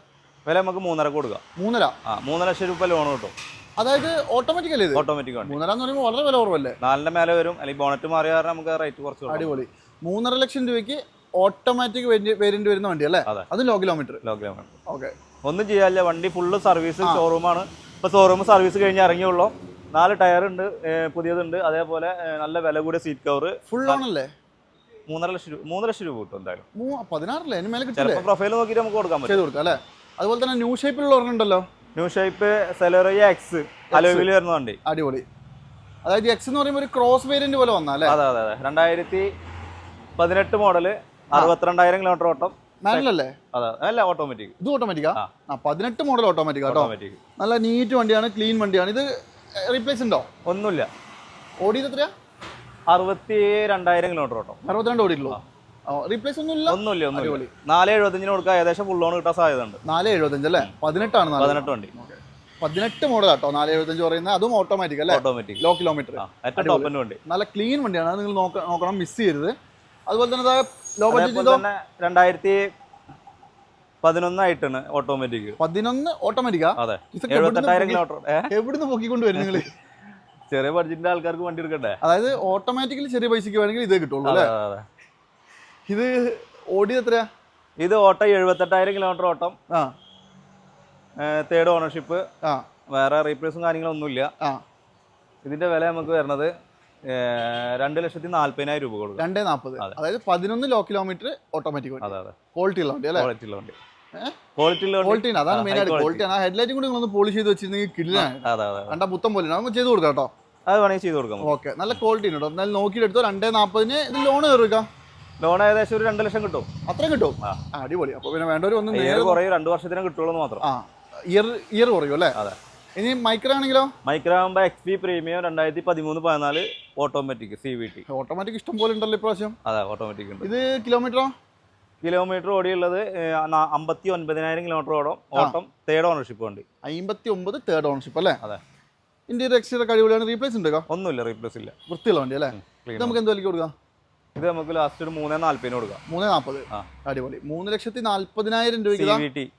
വില നമുക്ക് മൂന്നര കൊടുക്കാം. മൂന്നര? ആ മൂന്ന് ലക്ഷം രൂപ ലോൺ കിട്ടും. അതായത് ഓട്ടോമാറ്റിക് അല്ലേ ഓട്ടോമാറ്റിക് മൂന്നര എന്ന് പറയുമ്പോൾ വളരെ വില കുറവല്ലേ? നാലിന്റെ മേലെ വരും. അല്ലെങ്കിൽ ബോണറ്റ് മാറിയ കാരണം നമുക്ക് റേറ്റ് കുറച്ച് അടിപൊളി. മൂന്നര ലക്ഷം രൂപയ്ക്ക് ഓട്ടോമാറ്റിക് വേരിയന്റ് വരുന്ന വണ്ടി അല്ലേ? അതെ. അത് low kilometre low kilometre okay. ഒന്നും ചെയ്യാല്ല വണ്ടി ഫുള്ള് സർവീസ് ഷോറൂമാണ് ഇപ്പൊ ഷോറൂം സർവീസ് കഴിഞ്ഞ് ഇറങ്ങിയുള്ളൂ. നാല് ടയർ ഉണ്ട് പുതിയതുണ്ട്. അതേപോലെ നല്ല വില കൂടിയ സീറ്റ് കവർ ഫുൾ ഓൺ അല്ലേ മൂന്നര ലക്ഷം രൂപ മൂന്ന് ലക്ഷം രൂപ കിട്ടും എന്തായാലും. പതിനാറല്ലേ? അതിന് മേലെ പ്രൊഫൈൽ നോക്കിയിട്ട് നമുക്ക് കൊടുക്കാൻ പറ്റും. ചെയ്ത് കൊടുക്കാം അല്ലേ? അതുപോലെ തന്നെ ന്യൂ ഷേപ്പിലുള്ള ഒരെണ്ണുണ്ടല്ലോ ന്യൂ ഷേപ്പ് സെലറിയ എക്സ് അലോവിൽ വരുന്ന വണ്ടി. അടിപൊളി. അതായത് എക്സ് എന്ന് പറയുമ്പോൾ ഒരു ക്രോസ് വേരിയന്റ് പോലെ വന്നാ അല്ലേ? അതെ അതെ അതെ. രണ്ടായിരത്തി പതിനെട്ട് മോഡൽ അറുപത്തിരണ്ടായിരം കിലോമീറ്റർ ഓട്ടം. മാനുവലല്ലേ? അതെ അല്ല ഓട്ടോമാറ്റിക് ഇത് ഓട്ടോമാറ്റിക്കാ ആ. പതിനെട്ട് മോഡൽ ഓട്ടോമാറ്റിക് ഓട്ടോമാറ്റിക് നല്ല നീറ്റ് വണ്ടിയാണ് ക്ലീൻ വണ്ടിയാണ്. ഇത് റീപ്ലേസ് ഉണ്ടോ? ഒന്നുമില്ല. ഓടിയത് എത്രയാ? അറുപത്തി രണ്ടായിരം കിലോമീറ്റർ ഓട്ടം. അറുപത്തിരണ്ട് ഓടിയിട്ടുള്ളൂ. റീപ്ലേസ് ഒന്നുമില്ല? ഒന്നുമില്ല അടിപൊളി. നാല് എഴുപത്തഞ്ചിന് കൊടുക്കാം ഏകദേശം ഫുൾ ലോൺ കിട്ടാൻ സാധ്യത ഉണ്ട് നാല് എഴുപത്തഞ്ച് അല്ലേ പതിനെട്ടാണ് നാല്. പതിനെട്ട് വണ്ടി. പതിനെട്ട് മോഡൽ കേട്ടോ നാല് എഴുപത്തഞ്ച് പറയുന്നത്. അതും ഓട്ടോമാറ്റിക് അല്ലേ? ഓട്ടോമാറ്റിക് ലോ കിലോമീറ്റർ ആ ഏറ്റവും ടോപ്പിന്റെ വണ്ടി. നല്ല ക്ലീൻ വണ്ടിയാണ്. അത് നിങ്ങൾ നോക്ക- നോക്കണം മിസ് ചെയ്യരുത്. അതുപോലെ തന്നെ ലോ അതേപോലെ ബഡ്ജറ്റ് തന്നെ രണ്ടായിരത്തി പതിനൊന്നായിട്ടാണ് ഓട്ടോമാറ്റിക് പതിനൊന്ന് ഓട്ടോമാറ്റിക്കാ അതെ. ഇതൊക്കെ എഴുപത്തെട്ടായിരം എവിടുന്ന് കിലോമീറ്റർ ഏ? പൊക്കിക്കൊണ്ട് വരും നിങ്ങൾ ചെറിയ ബഡ്ജറ്റിന്റെ ആൾക്കാർക്ക് വണ്ടി എടുക്കട്ടെ അതായത് ഓട്ടോമാറ്റിക്കലി ചെറിയ പൈസക്ക് വേണമെങ്കിൽ ഇതേ കിട്ടുള്ളൂ അല്ലേ? ഇത് ഓടിയത് എത്രയാ ഇത് ഓട്ടം എഴുപത്തെട്ടായിരം കിലോമീറ്റർ ഓട്ടം. ആ. തേർഡ് ഓണർഷിപ്പ് ആ. വേറെ റീപ്ലേസും കാര്യങ്ങളൊന്നുമില്ല. ആ. ഇതിന്റെ വില നമുക്ക് വരുന്നത് രണ്ട് ലക്ഷത്തി നാല്പതിനായിരം രൂപ കൊടുക്കും. രണ്ടേ നാൽപ്പത് അതായത് പതിനൊന്ന് ലോ കിലോമീറ്റർ ഓട്ടോമാറ്റിക് അതെ അതെ. ക്വാളിറ്റി ഉള്ള വണ്ടി അല്ലേ? ക്വാളിറ്റി ഉള്ള വണ്ടി? ക്വാളിറ്റി ക്വാളിറ്റി അതാണ് മെയിൻ ആയിട്ട് ക്വാളിറ്റി ആണ് ആ ഹെഡ്ലൈറ്റും കൂടി നിങ്ങളൊന്ന് പോളിഷ് ചെയ്ത് വെച്ചിരുന്നെങ്കിൽ കിടിലാണ് അതെ അതെ. കണ്ടാ പുത്തം പോലെ. നമുക്ക് ചെയ്ത് കൊടുക്കാം കേട്ടോ. അത് വേണമെങ്കിൽ ചെയ്ത് കൊടുക്കാം. ഓക്കെ നല്ല ക്വാളിറ്റി ഉണ്ട് കേട്ടോ. എന്നാലും നോക്കിയിട്ട് എടുത്തോ. രണ്ടേ നാൽപ്പതിന് ഇത് ലോൺ കയറുക ലോൺ ഏകദേശം ഒരു രണ്ട് ലക്ഷം കിട്ടും. അത്രയും കിട്ടും? അടിപൊളി. അപ്പൊ പിന്നെ വേണ്ട ഒരു ഇയർ നേരെ കുറയും രണ്ട് വർഷത്തിന് കിട്ടുള്ളൂ മാത്രം. ആ ഇയർ ഇയർ കുറയും അല്ലേ? അതെ. ഇനി മൈക്രോ ആണെങ്കിലോ? മൈക്രാകുമ്പോൾ എക്സ് പി പ്രീമിയം രണ്ടായിരത്തി പതിമൂന്ന് പതിനാല് automatic C V T automatic ഇഷ്ടം പോലെ ഉണ്ടല്ലോ ഇപ്രാവശ്യം. അതെ ഓട്ടോമാറ്റിക് ഉണ്ട്. ഇത് കിലോമീറ്ററോ കിലോമീറ്റർ ഓടിയുള്ളത് അമ്പത്തി ഒൻപതിനായിരം കിലോമീറ്റർ ഓടും. ഓട്ടം തേർഡ് ഓണർഷിപ്പ് ഉണ്ട് അമ്പത്തി ഒമ്പത് തേർഡ് ഓണർഷിപ്പ് അല്ലേ? അതെ. ഇന്ത്യയുടെ എക്സ്ട്രാ കഴിവുകളാണ് റീപ്ലേസ് ഉണ്ടോ ഒന്നുമില്ല റീപ്ലേസ് ഇല്ല. വൃത്തിയുള്ള വണ്ടി അല്ലേ? നമുക്ക് എന്ത് വിലയ്ക്ക് കൊടുക്കാം? ഇത് നമുക്ക് ലാസ്റ്റ് ഒരു മൂന്നേ നാല്പതിന് കൊടുക്കാം. മൂന്ന് നാൽപ്പത് ആ. അടിപൊളി. മൂന്ന് ലക്ഷത്തി നാല്പതിനായിരം രൂപയ്ക്ക്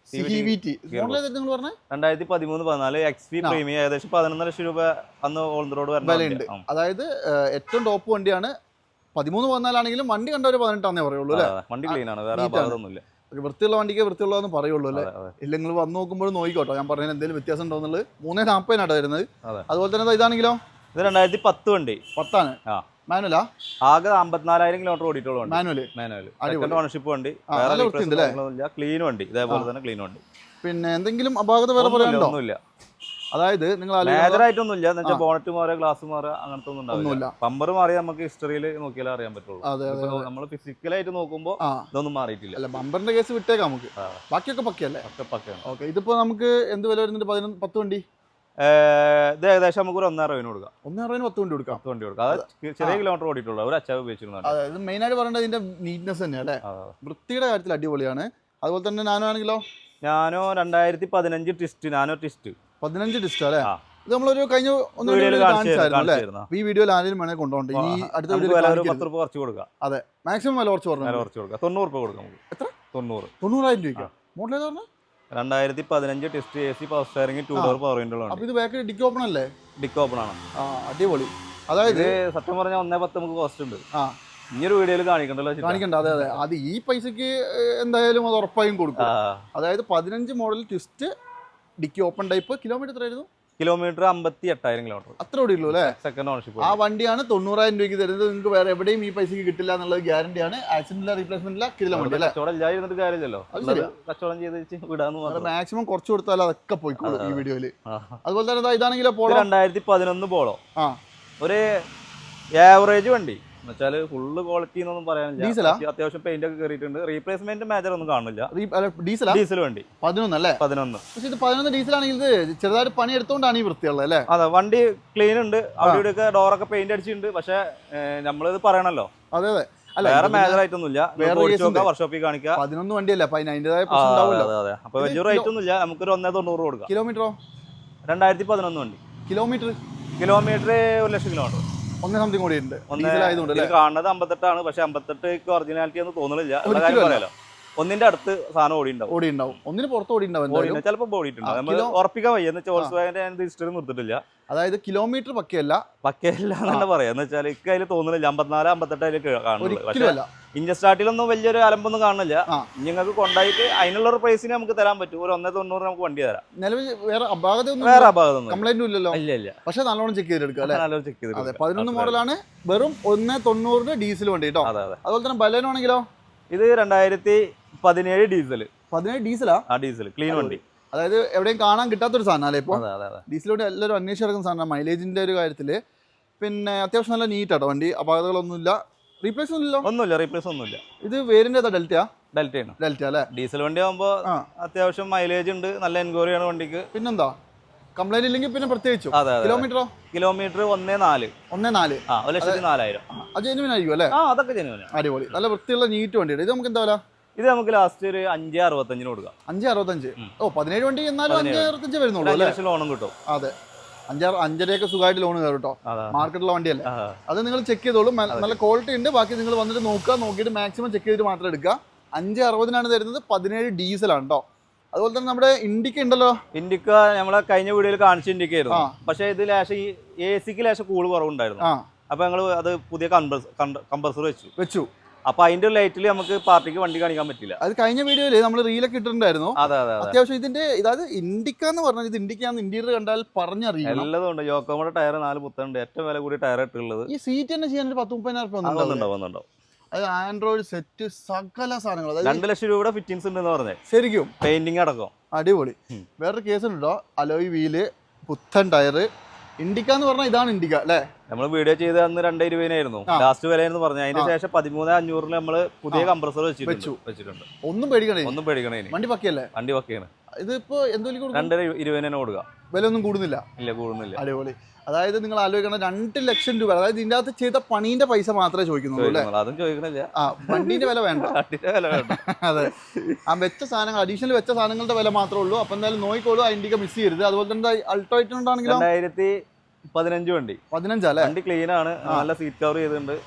രണ്ടായിരത്തി പതിമൂന്ന് പതിനാല് എക്സ് പി പ്രീമിയം ഏകദേശം പതിനൊന്നര ലക്ഷം രൂപ അന്ന് ഓൺ റോഡ് വിലയുണ്ട്. അതായത് ഏറ്റവും ടോപ്പ് വണ്ടിയാണ്. പതിമൂന്ന് പതിനാലാണെങ്കിലും വണ്ടി കണ്ട ഒരു പതിനെട്ടാന്നേ പറയുള്ളൂ അല്ലേ. വണ്ടി ക്ലീൻ ആണ്. വേറെ ഒരു വൃത്തിയുള്ള വണ്ടിക്ക് വൃത്തിയുള്ളതെന്ന് പറയുള്ളൂ അല്ലേ? ഇല്ലെങ്കിൽ വന്നു നോക്കുമ്പോഴും നോക്കിക്കോട്ടോ. ഞാൻ പറഞ്ഞതിന് എന്തെങ്കിലും വ്യത്യാസം ഉണ്ടോ എന്നുള്ളത്? മൂന്നേ നാൽപ്പതിനാട്ടോ വരുന്നത് അതെ. അതുപോലെ തന്നെ ഇതാണെങ്കിലോ? ഇത് രണ്ടായിരത്തി പത്ത് വണ്ടി. പത്താണ്. ആ. മാനുവലാ? ആകെ അമ്പത്തിനാലായിരം കിലോമീറ്റർ ഓടിയിട്ടുള്ള വണ്ടി. മാനുവൽ? മാനുവൽ സെക്കൻഡ് ഓണർഷിപ്പ് വണ്ടി. വേറെ? ക്ലീൻ വണ്ടി. ഇതേപോലെ തന്നെ ക്ലീൻ വണ്ടി. പിന്നെ എന്തെങ്കിലും അപാകത വേറെ പറയാനുണ്ടോ ഒന്നുമില്ല അതായത് നിങ്ങൾ ആലോചിക്കുക ആയിട്ടൊന്നുമില്ല എന്ന് വെച്ചാൽ ബോണറ്റ് മാറുക ഗ്ലാസ് മാറുക അങ്ങനത്തെ ഒന്നും ഉണ്ടാവില്ല. പമ്പർ മാറി നമുക്ക് ഹിസ്റ്ററിയിൽ നോക്കിയാലേ അറിയാൻ പറ്റുള്ളൂ. നമ്മൾ ഫിസിക്കലായിട്ട് നോക്കുമ്പോൾ ഇതൊന്നും മാറിയിട്ടില്ല. അല്ല ബമ്പറിന്റെ കേസ് വിട്ടേക്കാം നമുക്ക്. ബാക്കിയൊക്കെ പക്കയല്ലേ? ഒക്കെ പക്കയാണ്. ഓക്കെ ഇതിപ്പോ നമുക്ക് എന്ത് വില വരുന്നുണ്ട്? പതിനൊന്ന് പത്ത് വണ്ടി? ഇത് ഏകദേശം നമുക്ക് ഒരു ഒന്നര രൂപ കൊടുക്കാം. ഒന്ന് അറുപതിന് പത്ത് വണ്ടി കൊടുക്കാം. പത്ത് വണ്ടി കൊടുക്കാം. അത് ചെറിയ കിലോമീറ്റർ ഓടിയിട്ടുള്ളൂ. ഒരു അച്ചാവ് ഉപയോഗിച്ചിരുന്നു അതായത് ആയിട്ട് പറയേണ്ടത് ഇതിന്റെ നീറ്റ്നെസ് തന്നെയാണ് അല്ലേ? വൃത്തിയുടെ കാര്യത്തിൽ അടിപൊളിയാണ്. അതുപോലെ തന്നെ നാനോ ആണെങ്കിലോ? ഞാനോ രണ്ടായിരത്തി പതിനഞ്ച് ടിസ്റ്റ് നാനോ ടിസ്റ്റ് പതിനഞ്ച് ടിസ്റ്റ് അല്ലേ. ഇത് നമ്മളൊരു കഴിഞ്ഞ ഈ വീഡിയോയിൽ ആരെങ്കിലും വേണേൽ കൊണ്ടുപോകണ്ട? ഇനി അടുത്ത വില കാണിക്കരുത്. പത്ത് രൂപ കുറച്ച് കൊടുക്കാം. അതെ മാക്സിമം വില കുറച്ച് വില പറഞ്ഞു കുറച്ച് കൊടുക്കാം. തൊണ്ണൂറ് രൂപ കൊടുക്കാം നമുക്ക്. എത്ര? തൊണ്ണൂറ്. തൊണ്ണൂറായിരം രൂപയ്ക്ക്? മോഡൽ ഏതാ രണ്ടായിരത്തി പതിനഞ്ച് test A C power steering two door power window ഇത് ബാക്ക് ഡിക്ക് ഓപ്പൺ അല്ലേ? ഡിക്ക് ഓപ്പൺ ആണ്. ആ അടിപൊളി. അതായത് സത്യം പറഞ്ഞാൽ ഒന്നേ പത്ത് നമുക്ക് കോസ്റ്റ് ഉണ്ട്. ആ. ഒരു വീഡിയോയിൽ കാണിക്കണ്ടല്ലോ. കാണിക്കണ്ട അതെ അതെ. അത് ഈ പൈസക്ക് എന്തായാലും അത് ഉറപ്പായും കൊടുക്കും. അതായത് പതിനഞ്ച് model Twist dickey open type kilometre എത്രയായിരുന്നു? കിലോമീറ്റർ അമ്പത്തി എട്ടായിരം കിലോമീറ്റർ അത്ര ഓടിയുള്ളൂ അല്ലേ? സെക്കൻഡ് ഓണർഷിപ്പ് ആ വണ്ടിയാണ് തൊണ്ണൂറായിരം രൂപയ്ക്ക് തരുന്നത്. നിങ്ങൾക്ക് വേറെ എവിടെയും ഈ പൈസക്ക് കിട്ടില്ല എന്നുള്ളത് ഗ്യാരണ്ടിയാണ് ആക്സിഡന്റില്ല റീപ്ലേസ്മെന്റ് ഇല്ല വണ്ടി അല്ലേ? കച്ചവടം കാര്യമില്ലല്ലോ. ചെയ്ത് വിടാന്ന് മാക്സിമം കുറച്ച് കൊടുത്താൽ അതൊക്കെ പോയിക്കോളൂ ഈ വീഡിയോയിൽ അതുപോലെ തന്നെ ഇതാണെങ്കിൽ ഇതാണെങ്കിലോ പോളോ രണ്ടായിരത്തി പതിനൊന്ന് പോളോ ആ. ഒരു ആവറേജ് വണ്ടി. എന്നുവെച്ചാൽ ഫുള്ള് ക്വാളിറ്റി എന്നൊന്നും പറയാനില്ല. അത്യാവശ്യം പെയിന്റ് ഒക്കെ കയറിയിട്ടുണ്ട് റീപ്ലേസ്മെന്റ് മേജർ ഒന്നും കാണില്ല റീ- ഡീസൽ വണ്ടി. പതിനൊന്ന് അല്ലേ? പതിനൊന്ന്. പക്ഷെ ഇത് പതിനൊന്ന് ഡീസൽ ആണെങ്കിൽ ഇത് ചെറുതായിട്ട് പണി എടുത്തോണ്ടാണ് ഈ വൃത്തിയുള്ളത് അല്ലേ? അതെ വണ്ടി ക്ലീൻ ഉണ്ട്. അവിടെ ഇവിടെയൊക്കെ ഡോറൊക്കെ പെയിന്റ് അടിച്ചിട്ടുണ്ട്. പക്ഷെ നമ്മളിത് പറയണല്ലോ. അതെ അതെ. വേറെ മേജർ ആയിട്ടൊന്നുമില്ല. വേറെ case വർക്ക്ഷോപ്പിൽ കാണിക്കുക. പതിനൊന്ന് വണ്ടിയല്ല? അപ്പൊ അതിന് അതിന്റേതായ ആ, അതെ അതെ അതെ. അപ്പൊ വലിയ റേറ്റ് ഒന്നും ഇല്ല നമുക്കൊരു ഒന്നേ തൊണ്ണൂറ് കൊടുക്കാം. കിലോമീറ്ററോ രണ്ടായിരത്തി പതിനൊന്ന് വണ്ടി. കിലോമീറ്റർ കിലോമീറ്റർ ഒരു ലക്ഷം കിലോമീറ്റർ ഒന്നേ സംതിങ് കൂടി ഉണ്ട് അല്ലേ? കാണുന്നത് അമ്പത്തെട്ടാണ് പക്ഷെ അമ്പത്തെട്ട് ഒറിജിനാലിറ്റി ഒന്നും തോന്നുന്നില്ല കാര്യം. പറയാലോ. ഒന്നിന്റെ അടുത്ത് സാധനം ഓടി ഉണ്ടാവും ഓടി ഉണ്ടാവും ഒന്നിന് പുറത്ത് ഓടി ഉണ്ടാവും ചിലപ്പോൾ ഓടിയിട്ടുണ്ടാവും. നമ്മൾ ഉറപ്പിക്കാൻ വയ്യ. എന്ന് വെച്ചാൽ ഹിസ്റ്ററി നിർത്തിട്ടില്ല അതായത് കിലോമീറ്റർ പക്കയല്ല. പക്കയല്ല എന്നാണ് പറയാം. എന്ന് വെച്ചാൽ ഇക്ക് അതിൽ തോന്നുന്നില്ല. അമ്പത്തിനാല് അമ്പത്തെട്ട് അതിൽ കാണുന്നുള്ളൂ. പക്ഷെ ഒരിക്കലും അല്ല. ഇഞ്ച സ്റ്റാർട്ടിലൊന്നും വലിയൊരു അലമ്പൊന്നും കാണില്ല. നിങ്ങൾക്ക് കൊണ്ടായിട്ട് അതിനുള്ള ഒരു പ്രൈസിന് നമുക്ക് തരാൻ പറ്റും. ഒരു ഒന്നേ തൊണ്ണൂറ് നമുക്ക് വണ്ടി തരാം. നിലവിൽ വേറെ അപാകത വേറെ അപാകതൊന്നും കംപ്ലൈന്റ് ഇല്ലല്ലോ. ഇല്ല ഇല്ല. പക്ഷെ നല്ലോണം ചെക്ക് ചെയ്തെടുക്കുക അല്ലേ? നല്ലൊരു ചെക്ക് ചെയ്ത്. പതിനൊന്ന് മോഡലാണ് വെറും ഒന്നേ തൊണ്ണൂറിന് ഡീസൽ വണ്ടി കേട്ടോ അതെ അതെ. അതുപോലെ തന്നെ ബലേനോ ആണെങ്കിലോ? ഇത് രണ്ടായിരത്തി പതിനേഴ് ഡീസൽ പതിനേഴ് ഡീസലാ? ആ ഡീസൽ ക്ലീൻ വണ്ടി. അതായത് എവിടെയും കാണാൻ കിട്ടാത്തൊരു സാധനം അല്ലേ ഇപ്പോൾ വണ്ടി എല്ലാവരും അന്വേഷിച്ച് നടക്കുന്ന സാധനം മൈലേജിന്റെ ഒരു കാര്യത്തിൽ പിന്നെ അത്യാവശ്യം നല്ല നീറ്റ് ആട്ടോ വണ്ടി. അപകടങ്ങളൊന്നുമില്ല റീപ്ലേസ് ഒന്നുമില്ല ഒന്നുമില്ല റീപ്ലേസ് ഒന്നുമില്ല. ഇത് വേരിന്റെ ഏതാ? ഡെൽറ്റയാ ഡെൽറ്റയാണ് ഡെൽറ്റ അല്ലേ? ഡീസൽ വണ്ടി ആകുമ്പോൾ അത്യാവശ്യം മൈലേജ് ഉണ്ട്. നല്ല എൻക്വയറി ആണ് വണ്ടിക്ക്. പിന്നെന്താ? കംപ്ലൈന്റ് ഇല്ലെങ്കിൽ പിന്നെ പ്രത്യേകിച്ച് കിലോമീറ്ററോ കിലോമീറ്റർ ഒന്നേ നാല്. ഒന്നേ നാല്. ആ ഒരു ലക്ഷത്തി നാലായിരം. അത് ജെനുവിൻ ആയിരിക്കും അല്ലേ? ആ അതൊക്കെ ജനുവനാണ് അടിപൊളി. നല്ല വൃത്തിയുള്ള നീറ്റ് വണ്ടിയുണ്ട് ഇത് നമുക്ക് എന്താ ഇത് നമുക്ക് ലാസ്റ്റ് ഒരു അഞ്ച് അറുപത്തഞ്ചിന് കൊടുക്കാം. അഞ്ച് അറുപത്തഞ്ച്. ഓ പതിനേഴ് വണ്ടി എന്നാലും അഞ്ച് അറുപത്തഞ്ച് വരുന്നുള്ളൂ അല്ലേ? ലോണും കിട്ടും. അതെ. അഞ്ചാറ് അഞ്ചരയൊക്കെ സുഖമായിട്ട് ലോൺ കയറും കേട്ടോ അതെ. മാർക്കറ്റുള്ള വണ്ടിയല്ലേ? അത്. നിങ്ങൾ ചെക്ക് ചെയ്തോളൂ. നല്ല ക്വാളിറ്റി ഉണ്ട്. ബാക്കി നിങ്ങൾ വന്നിട്ട് നോക്കുക. നോക്കിയിട്ട് മാക്സിമം ചെക്ക് ചെയ്തിട്ട് മാത്രം എടുക്കുക. അഞ്ച് അറുപതിനാണ് തരുന്നത്. പതിനേഴ് ഡീസലാണ് കേട്ടോ അതുപോലെ തന്നെ നമ്മുടെ ഇൻഡിക്ക ഉണ്ടല്ലോ. ഇൻഡിക്ക നമ്മളെ കഴിഞ്ഞ വീഡിയോയിൽ കാണിച്ച ഇൻഡിക്ക ആയിരുന്നു. പക്ഷേ ഇത് ലേശം ഈ എ സിക്ക് ലേശം കൂൾ കുറവുണ്ടായിരുന്നു. അപ്പൊ ഞങ്ങൾ അത് പുതിയ കമ്പൾസർ വെച്ചു. വെച്ചു. അപ്പൊ അതിന്റെ ലൈറ്റിൽ നമുക്ക് പാർട്ടിക്ക് വണ്ടി കാണിക്കാൻ പറ്റില്ല. അത് കഴിഞ്ഞ വീഡിയോയിൽ നമ്മൾ റീലൊക്കെ ഇട്ടിട്ടുണ്ടായിരുന്നു. അതെ അതെ അതെ. അത്യാവശ്യം ഇതിന്റെ ഇതായത് ഇൻഡിക്ക എന്ന് പറഞ്ഞാൽ ഇത് ഇൻഡിക്കാന്ന് ഇന്റീരിയർ കണ്ടാൽ പറഞ്ഞറിയാം എല്ലതും ഉണ്ട്. യോക്കോമയുടെ ടയർ നാല് പുത്തുണ്ട് ഏറ്റവും വില കൂടിയ ടയർ ഇട്ടുള്ളത് ഈ സീറ്റ് തന്നെ ചെയ്യാൻ ഒരു പത്ത് മുപ്പതിനായിരം രൂപ അത് ആൻഡ്രോയിഡ് സെറ്റ് സകല സാധനങ്ങൾ രണ്ട് ലക്ഷം രൂപയുടെ ഫിറ്റിംഗ്സ് ഉണ്ടെന്ന് പറഞ്ഞേ. ശരിക്കും. പെയിന്റിങ് അടക്കം. അടിപൊളി. വേറൊരു കേസ് ഉണ്ടോ? അലോയ് വീൽ പുത്തൻ ടയർ ഇൻഡിക്ക എന്ന് പറഞ്ഞാൽ ഇതാണ് ഇൻഡിക്ക അല്ലേ? നമ്മൾ വീഡിയോ ചെയ്ത അന്ന് രണ്ടേ ഇരുപതിനായിരുന്നു. ലാസ്റ്റ് വിലയെന്ന് പറഞ്ഞു അതിന് ശേഷം പതിമൂന്ന് അഞ്ഞൂറിൽ നമ്മൾ പുതിയ. കംപ്രസർ വെച്ചിട്ടുണ്ട്. വെച്ചു. വെച്ചിട്ടുണ്ട്. ഒന്നും പേടിക്കണേ ഒന്നും പേടിക്കണേ. വണ്ടി പക്കയല്ലേ? വണ്ടി പക്കയാണ്. ഇതിപ്പോ എന്തോ രണ്ടര ഇരുപതിനെ കൊടുക്കുക വില ഒന്നും കൂടുന്നില്ല. ഇല്ല കൂടുന്നില്ല. അടിപൊളി. അതായത് നിങ്ങൾ ആലോചിക്കണം രണ്ട് ലക്ഷം രൂപ അതായത് ഇതിന്റെ അകത്ത് ചെയ്ത പണീന്റെ പൈസ മാത്രമേ ചോദിക്കുന്നുള്ളൂ അല്ലേ? അതും ചോദിക്കണില്ല. ആ വണ്ടീന്റെ വില വേണ്ട. വില വേണ്ട. അതെ. ആ വെച്ച സാധനങ്ങൾ അഡീഷണൽ വെച്ച സാധനങ്ങളുടെ വില മാത്രമേ ഉള്ളൂ. അപ്പൊ എന്തായാലും നോക്കിക്കോളൂ അതിന്റെ മിസ് ചെയ്യരുത്. അതുപോലെ തന്നെ അൾട്ടോ ആയിട്ടുണ്ടാണെങ്കിലോ രണ്ടായിരത്തി പതിനഞ്ച് വണ്ടി. പതിനഞ്ചല്ലേ? വണ്ടി ക്ലീൻ ആണ്. നല്ല സീറ്റ് കവർ ചെയ്തിട്ടുണ്ട്.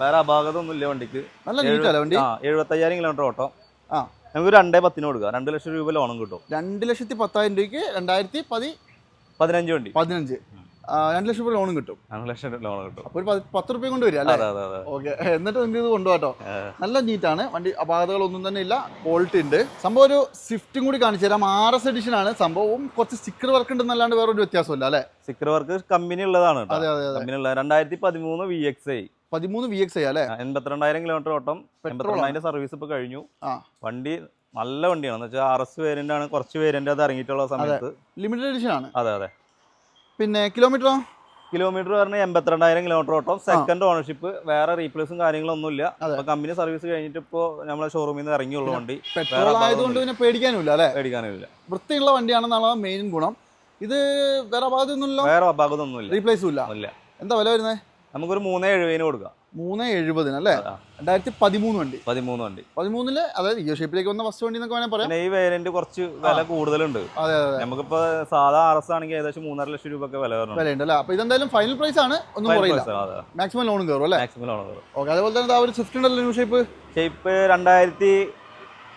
വേറെ അപാകതൊന്നും ഇല്ല വണ്ടിക്ക്. നല്ല നീറ്റല്ലേ വണ്ടി? ആ എഴുപത്തയ്യായിരം കിലോമീറ്റർ ഓട്ടോ. ആ. നമുക്ക് രണ്ടേ പത്തിന് കൊടുക്കാം. രണ്ട് ലക്ഷം രൂപ ലോണും കിട്ടും. രണ്ട് ലക്ഷത്തി പത്തായിരം രൂപയ്ക്ക് രണ്ടായിരത്തി പതി പതിനഞ്ച് വണ്ടി. പതിനഞ്ച്. രണ്ട് ലക്ഷം രൂപ ലോണും കിട്ടും. രണ്ട് ലക്ഷം ലോൺ കിട്ടും. ഒരു പത്ത് റുപ്യ കൊണ്ട് വരിക അല്ലേ? ഓക്കെ. എന്നിട്ട് നിങ്ങൾക്ക് ഇത് കൊണ്ടുപോകട്ടോ നല്ല നീറ്റാണ്. വണ്ടി അപാകതകളൊന്നും തന്നെ ഇല്ല. ക്വാളിറ്റി ഉണ്ട്. സംഭവം ഒരു സ്വിഫ്റ്റും കൂടി കാണിച്ചു തരാം. ആർ എസ് എഡിഷൻ ആണ്. സംഭവം കുറച്ച് സ്റ്റിക്കർ വർക്ക് ഉണ്ട് ഉണ്ടെന്നല്ലാണ്ട് വേറെ ഒരു വ്യത്യാസമില്ല അല്ലേ? സ്റ്റിക്കർ വർക്ക് കമ്പനി ഉള്ളതാണ് അതെ അതെ കമ്പനി രണ്ടായിരത്തി പതിമൂന്ന് വി എക്സ് ഐ പതിമൂന്ന് വി എക്സ് ഐ അല്ലേ? എൺപത്തിരണ്ടായിരം കിലോമീറ്റർ ഓട്ടം. എൺപത്തിരണ്ടായിരം സർവീസ് ഇപ്പൊ കഴിഞ്ഞു. വണ്ടി നല്ല വണ്ടിയാണ്. എന്ന് വെച്ചാൽ ആർ എസ് വേരിയന്റ് ആണ്. കുറച്ച് വേരിയന്റ് അത് ഇറങ്ങിയിട്ടുള്ള സമയത്ത്. ലിമിറ്റഡ് എഡിഷൻ ആണ്. അതെ അതെ. പിന്നെ കിലോമീറ്ററോ കിലോമീറ്റർ പറഞ്ഞാൽ എൺപത്തിരണ്ടായിരം കിലോമീറ്റർ ഓട്ടം. സെക്കൻഡ് ഓണർഷിപ്പ് വേറെ റീപ്ലേസും കാര്യങ്ങളൊന്നുമില്ല ഒന്നുമില്ല. അപ്പൊ കമ്പനി സർവീസ് കഴിഞ്ഞിട്ട് ഇപ്പോ നമ്മളെ ഷോറൂമിൽ നിന്ന് ഇറങ്ങിയുള്ള വണ്ടി. പെട്രോൾ ആയതുകൊണ്ട് പിന്നെ പേടിക്കാനില്ല അല്ലേ? പേടിക്കാനില്ല വൃത്തിയുള്ള വണ്ടിയാണെന്നാണ് മെയിൻ ഗുണം. ഇത് വേറെ ഭാഗത്തൊന്നുമില്ല വേറെ അപാകതൊന്നുമില്ല റീപ്ലേസും ഇല്ല. എന്താ വില വരുന്നത് നമുക്കൊരു മൂന്നേ എഴുപതിന് കൊടുക്കാം. മൂന്ന് എഴുപതിന് അല്ലേ. രണ്ടായിരത്തി പതിമൂന്ന് വണ്ടി. പതിമൂന്ന് വണ്ടി. പതിമൂന്നിൽ അതായത് ഈ ഷേപ്പിലേക്ക് വന്ന ഫസ്റ്റ് വണ്ടി എന്നൊക്കെ വേണേൽ പറയാം. ഈ വേരിയന്റ് കുറച്ച് വില കൂടുതലുണ്ട്. അതെ അതെ നമുക്കിപ്പോ സാധാ ആർ എസ് ആണെങ്കിൽ ഏകദേശം മൂന്നര ലക്ഷം രൂപ ഒക്കെ വില വരണം വിലയുണ്ട് അല്ലേ? അപ്പൊ ഇതെന്തായാലും ഫൈനൽ പ്രൈസ് ആണ് ഒന്നും കുറയില്ല. മാക്സിമം ലോൺ കയറും അല്ലേ? മാക്സിമം ലോൺ കയറും. ഓക്കെ അതേപോലെ തന്നെ ആ ഒരു സ്വിഫ്റ്റ് ഉണ്ടല്ലോ ന്യൂ ഷേപ്പ്. ഷേപ്പ് രണ്ടായിരത്തി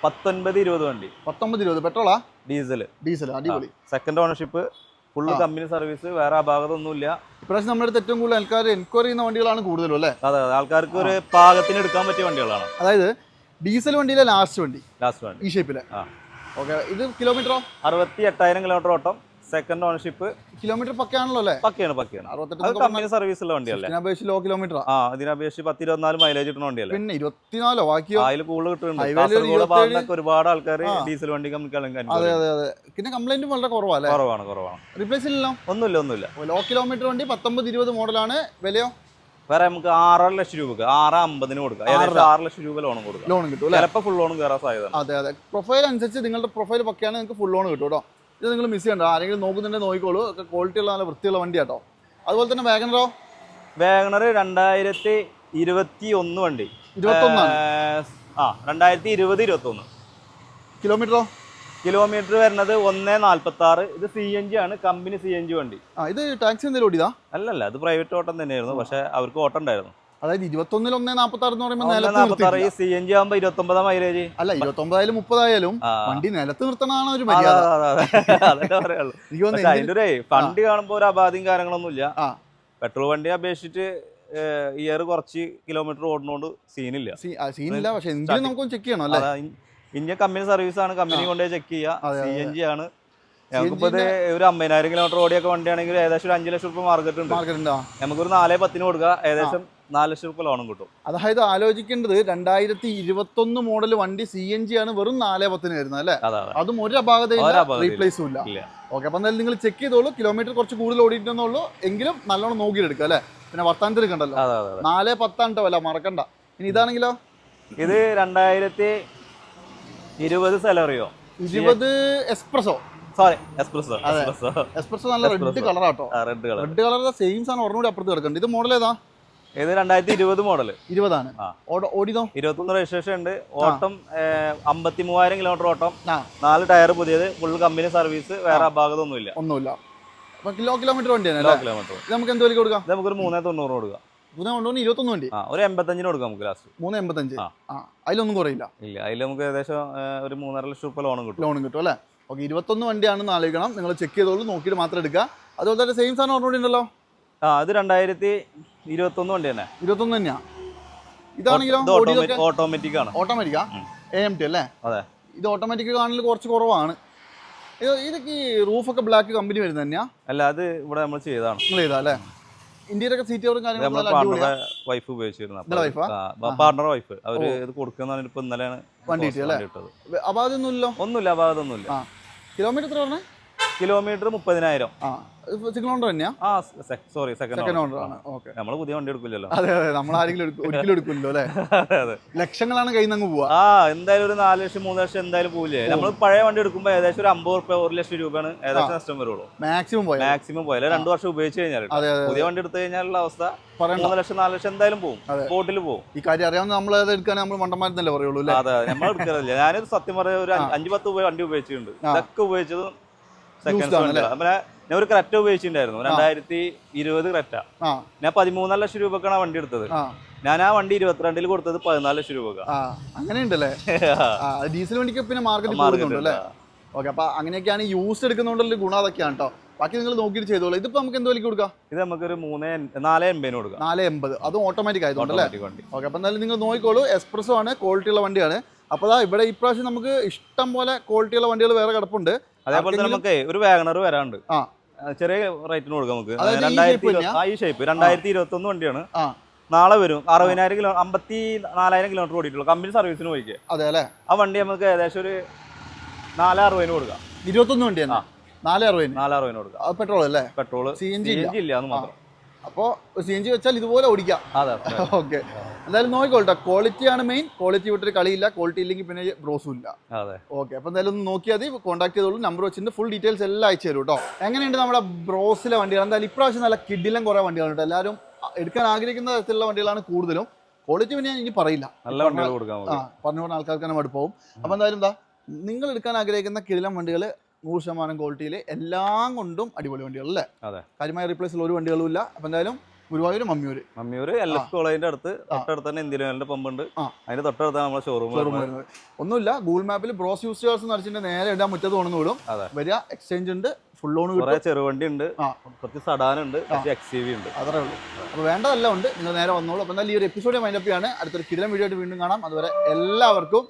പത്തൊൻപത് ഇരുപത് വണ്ടി. പത്തൊമ്പത് ഇരുപത്. പെട്രോളാ? ഡീസൽ ഡീസൽ അടിപൊളി. Second ownership full company service വേറെ അപാകതൊന്നുമില്ല. ഇപ്രാവശ്യം നമ്മുടെ ഏറ്റവും കൂടുതൽ ആൾക്കാർ എൻക്വയറി ചെയ്യുന്ന വണ്ടികളാണ് കൂടുതലും അല്ലേ? അതെ അതെ. ആൾക്കാർക്ക് ഒരു പാകത്തിന് എടുക്കാൻ പറ്റിയ വണ്ടികളാണ്. അതായത് ഡീസൽ വണ്ടിയിലെ ലാസ്റ്റ് വണ്ടി ലാസ്റ്റ് വണ്ടി. ഈ ഷേപ്പിലെ ഓക്കെ ഇത് കിലോമീറ്ററോ അറുപത്തി എട്ടായിരം കിലോമീറ്റർ ഓട്ടം. സെക്കൻഡ് ഓണർഷിപ്പ് കിലോമീറ്റർ പക്കയാണല്ലോ അല്ലേ? പക്കയാണ് പക്കയാണ്. അത് കമ്പനി സർവീസ് ഉള്ള വണ്ടിയല്ലേ? അപേക്ഷിച്ച് ലോ കിലോമീറ്റർ ആ. അതിനപേക്ഷിച്ച് പത്ത് ഇരുപത്തിനാല് മൈലേജ് കിട്ടുന്ന വണ്ടിയല്ലേ? പിന്നെ ഇരുപത്തിനാലോ? ബാക്കി അതിൽ കൂടുതൽ കിട്ടുന്നുണ്ട്. കാസർഗോഡ് ഭാഗത്തൊക്കെ ഒരുപാട് ആൾക്കാർ ഡീസൽ വണ്ടി അതെ അതെ അതെ. പിന്നെ കംപ്ലൈന്റ് വളരെ കുറവാണ് കുറവാണ് കുറവാണ്. റീപ്ലേസ് ഇല്ലല്ലോ? ഒന്നുമില്ല ഒന്നുമില്ല. ലോ കിലോമീറ്റർ വണ്ടി പത്തൊമ്പത് ഇരുപത് മോഡലാണ്. വിലയോ? വേറെ നമുക്ക് ആറര ലക്ഷം രൂപക്ക് ആറ് അമ്പതിന് കൊടുക്കാം. ഏകദേശം ആറ് ലക്ഷം രൂപ ലോൺ കൊടുക്കാം. ലോൺ കിട്ടും ചിലപ്പോൾ ഫുൾ ലോൺ കയറാൻ സാധ്യത അതെ അതെ. പ്രൊഫൈൽ അനുസരിച്ച് നിങ്ങളുടെ പ്രൊഫൈൽ പക്കയാണ് നിങ്ങൾക്ക് ഫുൾ ലോൺ കിട്ടും കേട്ടോ. ഇത് നിങ്ങൾ മിസ് ചെയ്യണ്ട. ആരെങ്കിലും നോക്കുന്നുണ്ടെങ്കിൽ നോക്കിക്കോളൂ. ഒക്കെ ക്വാളിറ്റി ഉള്ള നല്ല വൃത്തിയുള്ള വണ്ടി കേട്ടോ അതുപോലെ തന്നെ വാഗനറോ വാഗണർ രണ്ടായിരത്തി ഇരുപത്തി ഒന്ന് വണ്ടി ആ രണ്ടായിരത്തി ഇരുപത് ഇരുപത്തി ഒന്ന് കിലോമീറ്ററോ കിലോമീറ്റർ വരുന്നത് ഒന്ന് നാൽപ്പത്തി ആറ് ഇത് സി എൻ ജി ആണ് കമ്പനി സി എൻ ജി വണ്ടി. ആ ഇത് ടാക്സി എന്തെങ്കിലും ഓടിയതാ? അല്ലല്ല അത് പ്രൈവറ്റ് ഓട്ടം തന്നെയായിരുന്നു. പക്ഷെ അവർക്ക് ഓട്ടം ഉണ്ടായിരുന്നു. അതായത് ഇരുപത്തൊന്നിൽ ഒന്നേ നാപ്പത്തി ആറ് എന്ന് പറയുമ്പോൾ ഈ. സി എൻ ജി ആകുമ്പോ ഇരുപത്തൊമ്പതാം മൈലേജ്. അല്ല ഇരുപത്തൊമ്പതായാലും മുപ്പതായാലും. വണ്ടി നിലത്ത് നിർത്തണതാണ് ഒരു മര്യാദ. അതിന്റെ ഒരു ഫണ്ട് കാണുമ്പോ ഒരു അപാധിയും കാര്യങ്ങളൊന്നുമില്ല. പെട്രോൾ വണ്ടി അപേക്ഷിച്ചിട്ട് ഇയർ കുറച്ച് കിലോമീറ്റർ ഓടുന്നോണ്ട് സീനില്ല സീനില്ല പക്ഷെ എങ്കിലും നമുക്കൊന്ന് ചെക്ക് ചെയ്യണം അല്ലേ? ഇന്ത്യ കമ്പനി സർവീസ് ആണ്. കമ്പനി കൊണ്ടുപോയി ചെക്ക് ചെയ്യുക സി എൻ ജി ആണ്. നമുക്കിപ്പോ ഒരു അമ്പതിനായിരം കിലോമീറ്റർ ഓടിയൊക്കെ വണ്ടിയാണെങ്കിൽ ഏകദേശം ഒരു അഞ്ച് ലക്ഷം രൂപ മാർക്കറ്റ് ഉണ്ട്. നമുക്ക് ഒരു നമുക്കൊരു നാലേ പത്തിന് കൊടുക്കുക ഏകദേശം നാല് ലക്ഷം രൂപ ലോണും കിട്ടും. അതായത് ആലോചിക്കേണ്ടത് രണ്ടായിരത്തി ഇരുപത്തൊന്ന് മോഡൽ വണ്ടി സി എൻ ജി ആണ് വെറും നാലേ പത്തിന് വരുന്നത് അല്ലേ? അതെ ഒരു അപാകതയില്ല റീപ്ലേസും ഇല്ല. ഓക്കെ അപ്പം എന്തായാലും നിങ്ങൾ ചെക്ക് ചെയ്തോളൂ. കിലോമീറ്റർ കുറച്ച് കൂടുതൽ ഓടിയിട്ടുണ്ടെന്നുള്ളൂ. എങ്കിലും നല്ലോണം നോക്കിയെടുക്കുക അല്ലേ? പിന്നെ വർത്താനത്തിൽ എടുക്കണ്ടല്ലോ നാലേ പത്താണ് കേട്ടോ വില മറക്കണ്ട. ഇനി ഇതാണെങ്കിലോ? ഇത് രണ്ടായിരത്തി ഇരുപത് സെലറിയോ ഇരുപത് എക്സ്പ്രസോ സോറി എക്സ്പ്രസോ എക്സ്പ്രസോ നല്ല റെഡ് കളർ കളറാട്ടോ റെഡ് കളർ റെഡ് കളറിന്റെ സെയിം സാധനം ഒരെണ്ണൂടി അപ്പുറത്ത് കിടക്കുന്നുണ്ട് ഇത് മോഡൽ ഏതാ? ഇത് രണ്ടായിരത്തി ഇരുപത് മോഡൽ ഇരുപതാണ്. ഓടിതോ ഓട- ഇരുപത്തൊന്ന് രജിസ്ട്രേഷൻ ഉണ്ട്. ഓട്ടം അമ്പത്തി മൂവായിരം കിലോമീറ്റർ ഓട്ടം. നാല് ടയർ പുതിയത്. ഫുൾ കമ്പനി സർവീസ് വേറെ അപാകതൊന്നുമില്ല. ഒന്നുമില്ല. കിലോ കിലോമീറ്റർ വണ്ടിയാണ് കിലോ കിലോമീറ്റർ നമുക്ക് എന്ത് വില കൊടുക്കാം? നമുക്കൊരു മൂന്നേ തൊണ്ണൂറ് കൊടുക്കാം. മൂന്ന് കൊണ്ടുപോകുന്ന ഇരുപത്തൊന്ന് വണ്ടി? ഒരു എൺപത്തഞ്ചിന് കൊടുക്കാം നമുക്ക് ലാസ്റ്റ് മൂന്ന് എൺപത്തഞ്ച്. അതിലൊന്നും കുറയില്ല. ഇല്ല അതിൽ നമുക്ക് ഏകദേശം ഒരു മൂന്നര ലക്ഷം രൂപ ലോണും കിട്ടും. ലോണും കിട്ടും അല്ലേ? ഓക്കെ ഇരുപത്തൊന്ന് വണ്ടിയാണെന്ന് ആലോചിക്കണം നിങ്ങൾ ചെക്ക് ചെയ്തോളൂ നോക്കിയിട്ട് മാത്രം എടുക്കുക. അതുപോലെ തന്നെ സെയിം സാധനം ഓർമ്മ ഉണ്ടല്ലോ. ആ അത് രണ്ടായിരത്തി ഇരുപത്തൊന്ന് വണ്ടി തന്നെ. ഇരുപത്തൊന്ന് തന്നെയാ. ഇതാണെങ്കിലോ ഓട്ടോമാറ്റിക് ആണ്. ഓട്ടോമാറ്റിക്കാ. എ എം ടി അല്ലേ? അതെ. ഇത് ഓട്ടോമാറ്റിക് കാണൽ കുറച്ച് കുറവാണ്. ഇത് ഇതൊക്കെ ഈ റൂഫൊക്കെ ബ്ലാക്ക് കമ്പനി വരുന്നത് തന്നെയാ? അല്ല അത് ഇവിടെ നമ്മൾ ചെയ്തതാണ്. നിങ്ങൾ ചെയ്താ അല്ലേ? ഇന്ത്യയിലൊക്കെ സീറ്റ് കവറും ഇത് കാര്യങ്ങളും വൈഫ് ഉപയോഗിച്ചിരുന്നു. പാർട്ണർ വൈഫ് അവർ ഇത് കൊടുക്കുന്ന ഇപ്പൊ ഇന്നലെയാണ് വണ്ടി കിട്ടി അല്ലേ? അതൊന്നുമില്ലല്ലോ ഒന്നുമില്ല അപാകതൊന്നുമില്ല കിലോമീറ്റർ എത്ര പറഞ്ഞേ? കിലോമീറ്റർ മുപ്പതിനായിരം. സിംഗിൾ ഓണർ തന്നെയാ? ആ സോറി സെക്കൻഡ് ഓണർ ആണ്. ഓക്കെ നമ്മൾ പുതിയ വണ്ടി എടുക്കില്ലല്ലോ. അതെ അതെ നമ്മൾ ആരെങ്കിലും ഒരിക്കലും എടുക്കില്ലല്ലോ അല്ലേ? അതെ ലക്ഷങ്ങളാണ് കയ്യിൽ നിന്ന് അങ്ങ് പോവാ. ആ എന്തായാലും ഒരു നാല് ലക്ഷം മൂന്ന് ലക്ഷം എന്തായാലും പോവില്ലേ? നമ്മൾ പഴയ വണ്ടി എടുക്കുമ്പോൾ ഏകദേശം ഒരു അമ്പത് റുപ്യ ഒരു ലക്ഷം രൂപയാണ് ഏകദേശം നഷ്ടം വരുള്ളൂ. മാക്സിമം പോയാൽ മാക്സിമം പോയാൽ രണ്ടു വർഷം ഉപയോഗിച്ച് കഴിഞ്ഞാൽ പുതിയ വണ്ടി എടുത്തു കഴിഞ്ഞാലുള്ള അവസ്ഥ മൂന്ന് ലക്ഷം നാല് ലക്ഷം എന്തായാലും പോകും. ബോട്ടിൽ പോകും ഈ കാര്യം അറിയാവുന്ന നമ്മൾ അത് എടുക്കാനേ നമ്മൾ മണ്ടന്മാരെന്നല്ലേ പറയുള്ളൂ അതെ നമ്മൾ എടുക്കാറില്ല. ഞാനിത് സത്യം പറയാൻ ഒരു അഞ്ച് പത്ത് വണ്ടി ഉപയോഗിച്ചിട്ടുണ്ട്. ഇതൊക്കെ ഉപയോഗിച്ചത് സെക്കൻഡ് നമ്മളെ ഞാൻ ഒരു ക്രെറ്റ ഉപയോഗിച്ചിട്ടുണ്ടായിരുന്നു. രണ്ടായിരത്തി ഇരുപത് ക്രെറ്റ ഞാൻ പതിമൂന്നര ലക്ഷം രൂപക്കാണ് വണ്ടി എടുത്തത്. ഞാൻ ആ വണ്ടി ഇരുപത്തിരണ്ടിൽ കൊടുത്തത് പതിനാല് ലക്ഷം രൂപ ആ. അങ്ങനെയുണ്ടല്ലേ? ഡീസൽ വണ്ടിക്ക് പിന്നെ മാർക്കറ്റ് അല്ലേ ഓക്കെ അപ്പൊ അങ്ങനെയൊക്കെയാണ് യൂസ് എടുക്കുന്നതുകൊണ്ടുള്ള ഗുണം അതൊക്കെയാണ് കേട്ടോ ബാക്കി നിങ്ങൾ നോക്കിയിട്ട് ചെയ്തോളൂ. ഇതിപ്പോ നമുക്ക് എന്ത് വിലക്ക് കൊടുക്കാം? ഇത് നമുക്കൊരു മൂന്ന് എൺ- നാല് എൺപതിന് കൊടുക്കാം. നാല് എൺപത്. അതും ഓട്ടോമാറ്റിക് ആയതുകൊണ്ട് അല്ലേ ഓക്കെ അപ്പൊ എന്തായാലും നിങ്ങൾ നോക്കിക്കോളൂ. എക്സ്പ്രസ്സോ ആണ് ക്വാളിറ്റി ഉള്ള വണ്ടിയാണ്. അപ്പോൾ ഇവിടെ ഇപ്രാവശ്യം നമുക്ക് ഇഷ്ടം പോലെ ക്വാളിറ്റിയുള്ള വണ്ടികൾ വേറെ കിടപ്പുണ്ട്. അതേപോലെ തന്നെ നമുക്ക് ഒരു വാഗണർ വരാണ്ട് ചെറിയ റേറ്റിന് കൊടുക്കാം നമുക്ക്. രണ്ടായിരത്തി ആ ഈ ഷേപ്പ് രണ്ടായിരത്തി ഇരുപത്തി ഒന്ന് വണ്ടിയാണ് നാളെ വരും. അറുപതിനായിരം കിലോ അമ്പത്തി നാലായിരം കിലോമീറ്റർ ഓടിയിട്ടുള്ളൂ. കമ്പനി സർവീസിന് പോയിക്കേ. അതെ അല്ലേ? ആ വണ്ടി നമുക്ക് ഏകദേശം ഒരു നാല് അറുപതിന് കൊടുക്കാം. ഇരുപത്തൊന്ന് വണ്ടിയാണ് നാല് അറുപതിന്? നാല് അറുപതിന് കൊടുക്കാം. അത് പെട്രോൾ അല്ലേ? പെട്രോൾ സി എൻ ജി ഇല്ല. ജി ഇല്ല എന്ന് മാത്രം. അപ്പോൾ സി എൻ ജി വെച്ചാൽ ഇതുപോലെ ഓടിക്കാം. ഓക്കെ എന്തായാലും നോക്കിക്കോട്ടെ. ക്വാളിറ്റി ആണ് മെയിൻ ക്വാളിറ്റി വിട്ടൊരു കളിയില്ല. ക്വാളിറ്റി ഇല്ലെങ്കിൽ പിന്നെ ബ്രോസും ഇല്ല. ഓക്കെ അപ്പോൾ എന്തായാലും ഒന്ന് നോക്കിയാൽ മതി. കോൺടാക്ട് ചെയ്തോളൂ. നമ്പർ വെച്ചിട്ട് ഫുൾ ഡീറ്റെയിൽസ് എല്ലാം അയച്ചു തരും കേട്ടോ എങ്ങനെയുണ്ട് നമ്മുടെ ബ്രോസിലെ വണ്ടികൾ? എന്തായാലും ഇപ്രാവശ്യം നല്ല കിഡിലും കുറേ വണ്ടികളാണ് കേട്ടോ എല്ലാവരും എടുക്കാൻ ആഗ്രഹിക്കുന്ന തരത്തിലുള്ള വണ്ടികളാണ് കൂടുതലും. ക്വാളിറ്റി പിന്നെ ഞാൻ ഇനി പറയില്ല. നല്ല വണ്ടികൾ കൊടുക്കാം പറഞ്ഞു പറഞ്ഞ ആൾക്കാർക്ക് തന്നെ മടുപ്പാവും. അപ്പോൾ എന്തായാലും എന്താ നിങ്ങൾ എടുക്കാൻ ആഗ്രഹിക്കുന്ന കിടിലം വണ്ടികൾ നൂറ് ശതമാനം ക്വാളിറ്റിയിൽ എല്ലാം കൊണ്ടും അടിപൊളി വണ്ടികളല്ലേ അതെ. കാര്യമായ റീപ്ലേസിൽ ഒരു വണ്ടികളും ഇല്ല. അപ്പൊ എന്തായാലും ഗുരുവായൂർ മമ്മിയൂര്. മമ്മിയൂർ എൽ എഫ് കോളേജിന്റെ അടുത്ത് തൊട്ടടുത്ത് തന്നെ ഇന്ത്യൻ പമ്പുണ്ട് അതിന്റെ തൊട്ടടുത്താണ് നമ്മുടെ ഷോറൂം ഷോറൂം ഒന്നുമില്ല ഗൂഗിൾ മാപ്പിൽ ബ്രോസ് യൂസ് ചേർസ് നടിച്ചിട്ട് നേരെ ഇടാൻ മുറ്റത്ത് കൊണ്ടു വിടും. വരിക എക്സ്ചേഞ്ച് ഉണ്ട് ഫുൾ ലോൺ കുറെ ചെറുവണ്ടി ഉണ്ട്. കുറച്ച് സഡാനുണ്ട് എക്സ് ഉണ്ട്. അത്രേ ഉള്ളൂ. അപ്പോൾ വേണ്ടതെല്ലാം ഉണ്ട്. നിങ്ങൾ നേരെ വന്നോളൂ. അപ്പൊ എന്തായാലും ഈ ഒരു എപ്പിസോഡ് മൈൻഡപ്പിയാണ് അടുത്തൊരു കിടിലം വീഡിയോ ആയിട്ട് വീണ്ടും കാണാം. അതുവരെ എല്ലാവർക്കും